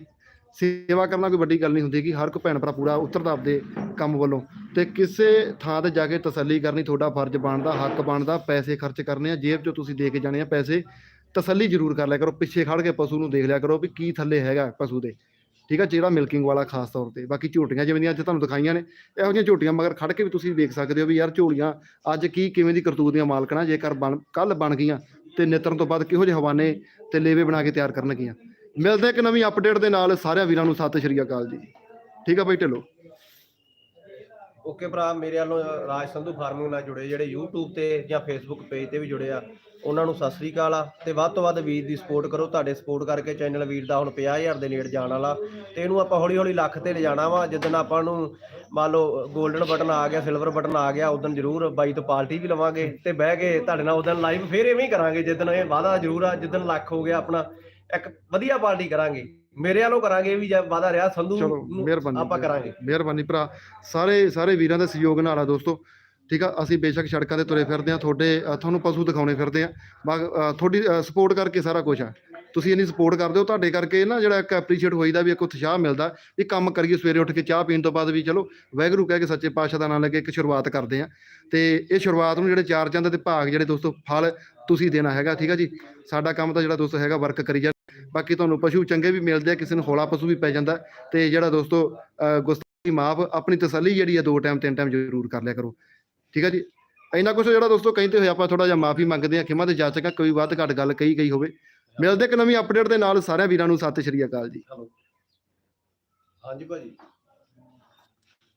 ਸੇਵਾ ਕਰਨਾ ਕੋਈ ਵੱਡੀ ਗੱਲ ਨਹੀਂ ਹੁੰਦੀ ਕਿ ਹਰ ਕੋ ਭੈਣ ਭਰਾ ਪੂਰਾ ਉਤਰਦਾ ਆਪਦੇ ਕੰਮ ਵੱਲੋਂ, ਤੇ ਕਿਸੇ ਥਾਂ ਤੇ ਜਾ ਕੇ ਤਸੱਲੀ ਕਰਨੀ, ਤੁਹਾਡਾ ਫਰਜ਼ ਬਣਦਾ, ਹੱਕ ਬਣਦਾ, ਪੈਸੇ ਖਰਚ ਕਰਨੇ ਆ, ਜੇਬ 'ਚੋਂ ਤੁਸੀਂ ਦੇ ਕੇ ਜਾਣੇ ਆ ਪੈਸੇ ਤਸੱਲੀ ਜ਼ਰੂਰ ਕਰ ਲਿਆ ਕਰੋ, ਪਿੱਛੇ ਖੜ ਕੇ ਪਸ਼ੂ ਨੂੰ ਦੇਖ ਲਿਆ ਕਰੋ ਵੀ ਕੀ ਥੱਲੇ ਹੈਗਾ ਪਸ਼ੂ ਦੇ। ਠੀਕ ਆ, ਜਿਹੜਾ ਮਿਲਕਿੰਗ ਵਾਲਾ ਖਾਸ ਤੌਰ ਤੇ। ਬਾਕੀ ਝੋਟੀਆਂ ਜਿਵੇਂ ਦੀਆਂ ਅੱਜ ਤੁਹਾਨੂੰ ਦਿਖਾਈਆਂ ਨੇ, ਇਹੋ ਜਿਹੀਆਂ ਝੋਟੀਆਂ ਮਗਰ ਖੜ ਕੇ ਵੀ ਤੁਸੀਂ ਵੇਖ ਸਕਦੇ ਹੋ ਵੀ ਯਾਰ ਝੋਲੀਆਂ ਅੱਜ ਕੀ ਕਿਵੇਂ ਦੀ ਕਰਤੂਤ ਦੀਆਂ ਮਾਲਕਣਾ ਜੇਕਰ ਬਣ ਕੱਲ ਬਣ ਗਈਆਂ ਤੇ ਨਿਤਰਨ ਤੋਂ ਬਾਅਦ ਕਿਹੋ ਜਿਹੇ ਹਵਾਨੇ ਤੇ ਲੇਵੇ ਬਣਾ ਕੇ ਤਿਆਰ ਕਰਨਗੀਆਂ। ਮਿਲਦੇ ਇੱਕ ਨਵੀਂ ਅਪਡੇਟ ਦੇ ਨਾਲ। ਸਾਰਿਆਂ ਵੀਰਾਂ ਨੂੰ ਸਤਿ ਸ਼੍ਰੀ ਅਕਾਲ ਜੀ। ਠੀਕ ਆ ਬਾਈ, ਢਿੱਲੋਂ। ਓਕੇ ਭਰਾ, ਮੇਰੇ ਵੱਲੋਂ ਰਾਜ ਸੰਧੂ ਫਾਰਮਿੰਗ ਨਾਲ ਜੁੜੇ ਜਿਹੜੇ YouTube ਤੇ ਜਾਂ Facebook ਪੇਜ ਤੇ ਵੀ ਜੁੜੇ ਆ ਉਹਨਾਂ ਨੂੰ ਸਤਿ ਸ੍ਰੀ ਅਕਾਲ ਆ ਤੇ ਵੱਧ ਤੋਂ ਵੱਧ ਵੀਰ ਦੀ ਸਪੋਰਟ ਕਰੋ। ਤੁਹਾਡੇ ਸਪੋਰਟ ਕਰਕੇ ਚੈਨਲ ਵੀਰ ਦਾ ਹੁਣ 50000 ਦੇ ਨੇੜੇ ਜਾਣ ਵਾਲਾ। ਤੇ ਇਹਨੂੰ ਆਪਾਂ ਹੌਲੀ ਹੌਲੀ ਲੱਖ ਤੇ ਲਿਜਾਣਾ ਵਾ ਜਿੱਦਣ ਆਪਾਂ ਨੂੰ ਮੰਨ ਲਓ 골ਡਨ ਬਟਨ ਆ ਗਿਆ ਸਿਲਵਰ ਬਟਨ ਆ ਗਿਆ ਉਦੋਂ ਜ਼ਰੂਰ ਬਾਈ ਤੋਂ ਪਾਰਟੀ ਵੀ ਲਵਾਂਗੇ ਤੇ ਬਹਿ ਕੇ ਤੁਹਾਡੇ ਨਾਲ ਉਦੋਂ ਲਾਈਵ ਫੇਰ ਐਵੇਂ ਹੀ ਕਰਾਂਗੇ ਜਿੱਦਣ ਇਹ ਵਾਦਾ ਜ਼ਰੂਰ ਆ ਜਿੱਦਣ ਲੱਖ ਹੋ ਗਿਆ ਆਪਣਾ ਇੱਕ ਵਧੀਆ ਪਾਰਟੀ ਕਰਾਂਗੇ। ਮੇਰੇ ਵੱਲੋਂ ਕਰਾਂਗੇ ਵੀ ਜੇ ਵਾਦਾ ਰਿਹਾ ਸੰਧੂ ਨੂੰ ਆਪਾਂ ਕਰਾਂਗੇ। ਮਿਹਰਬਾਨੀ ਭਰਾ। ਸਾਰੇ ਸਾਰੇ ਵੀਰਾਂ ਦੇ ਸਹਿਯੋਗ ਨਾਲ ਆ ਦੋਸਤੋ। ਠੀਕ ਆ? ਅਸੀਂ ਬੇਸ਼ੱਕ ਸੜਕਾਂ ਤੇ ਤੁਰੇ ਫਿਰਦੇ ਆ ਤੁਹਾਡੇ ਤੁਹਾਨੂੰ ਪਸ਼ੂ ਦਿਖਾਉਣੇ ਫਿਰਦੇ ਆ। ਬਾ- ਤੁਹਾਡੀ ਸਪੋਰਟ ਕਰਕੇ ਸਾਰਾ ਕੁਝ ਆ। ਤੁਸੀਂ ਇੰਨੀ ਸਪੋਰਟ ਕਰਦੇ ਹੋ ਤੁਹਾਡੇ ਕਰਕੇ ਨਾ ਜਿਹੜਾ ਇੱਕ ਐਪਰੀਸ਼ੀਏਟ ਹੋਈਦਾ ਵੀ ਇੱਕ ਉਤਸ਼ਾਹ ਮਿਲਦਾ ਵੀ ਕੰਮ ਕਰੀਏ ਸਵੇਰੇ ਉੱਠ ਕੇ ਚਾਹ ਪੀਣ ਤੋਂ ਬਾਅਦ ਵੀ ਚਲੋ ਵਾਹਿਗੁਰੂ ਕਹਿ ਕੇ ਸੱਚੇ ਪਾਤਸ਼ਾਹ ਦਾ ਨਾਮ ਲੈ ਕੇ ਇੱਕ ਸ਼ੁਰੂਆਤ ਕਰਦੇ ਆ। ਤੇ ਇਹ ਸ਼ੁਰੂਆਤ ਨੂੰ ਜਿਹੜੇ ਚਾਰ ਚੰਦ ਤੇ ਭਾਗ ਜਿਹੜੇ ਦੋਸਤੋ ਫਲ ਤੁਸੀਂ ਦੇਣਾ ਹੈਗਾ ਠੀਕ ਆ ਜੀ? ਸਾਡਾ ਕੰਮ ਤਾਂ ਜਿਹੜਾ ਦੋਸਤੋ ਹੈਗਾ ਵਰਕ ਕਰੀ ਜਾ ਬਾਕੀ ਤੁਹਾਨੂੰ ਪਸ਼ੂ ਚੰਗੇ ਵੀ ਮਿਲਦੇ ਆ ਕਿਸੇ ਨੂੰ ਹੌਲਾ ਪਸ਼ੂ ਵੀ ਪੈ ਜਾਂਦਾ। ਤੇ ਜਿਹੜਾ ਦੋਸਤੋ ਅ, ਗੁਸਤਾਖੀ ਮਾਫ ਆਪਣੀ ਤਸੱਲੀ ਜਿਹੜੀ ਆ ਦੋ ਟਾਈਮ ਤਿੰਨ ਟਾਈਮ ਜ਼ਰੂਰ ਕਰ ਲਿਆ ਕਰੋ। ਠੀਕ ਹੈ ਜੀ? ਇੰਨਾ ਕੁਝ ਜਿਹੜਾ ਦੋਸਤੋ ਕਹਿੰਦੇ ਹੋਏ ਆਪਾਂ ਥੋੜਾ ਜਿਹਾ ਮਾਫੀ ਮੰਗਦੇ ਹਾਂ, ਖਿਮਾ ਤੇ ਜਾਚਕਾਂ ਕੋਈ ਵੱਧ ਘੱਟ ਗੱਲ ਕਹੀ ਗਈ ਹੋਵੇ। ਮਿਲਦੇ ਇੱਕ ਨਵੀਂ ਅਪਡੇਟ ਦੇ ਨਾਲ ਸਾਰਿਆਂ ਵੀਰਾਂ ਨੂੰ, ਸਤਿ ਸ਼੍ਰੀ ਅਕਾਲ ਜੀ। ਹਾਂਜੀ ਭਾਜੀ।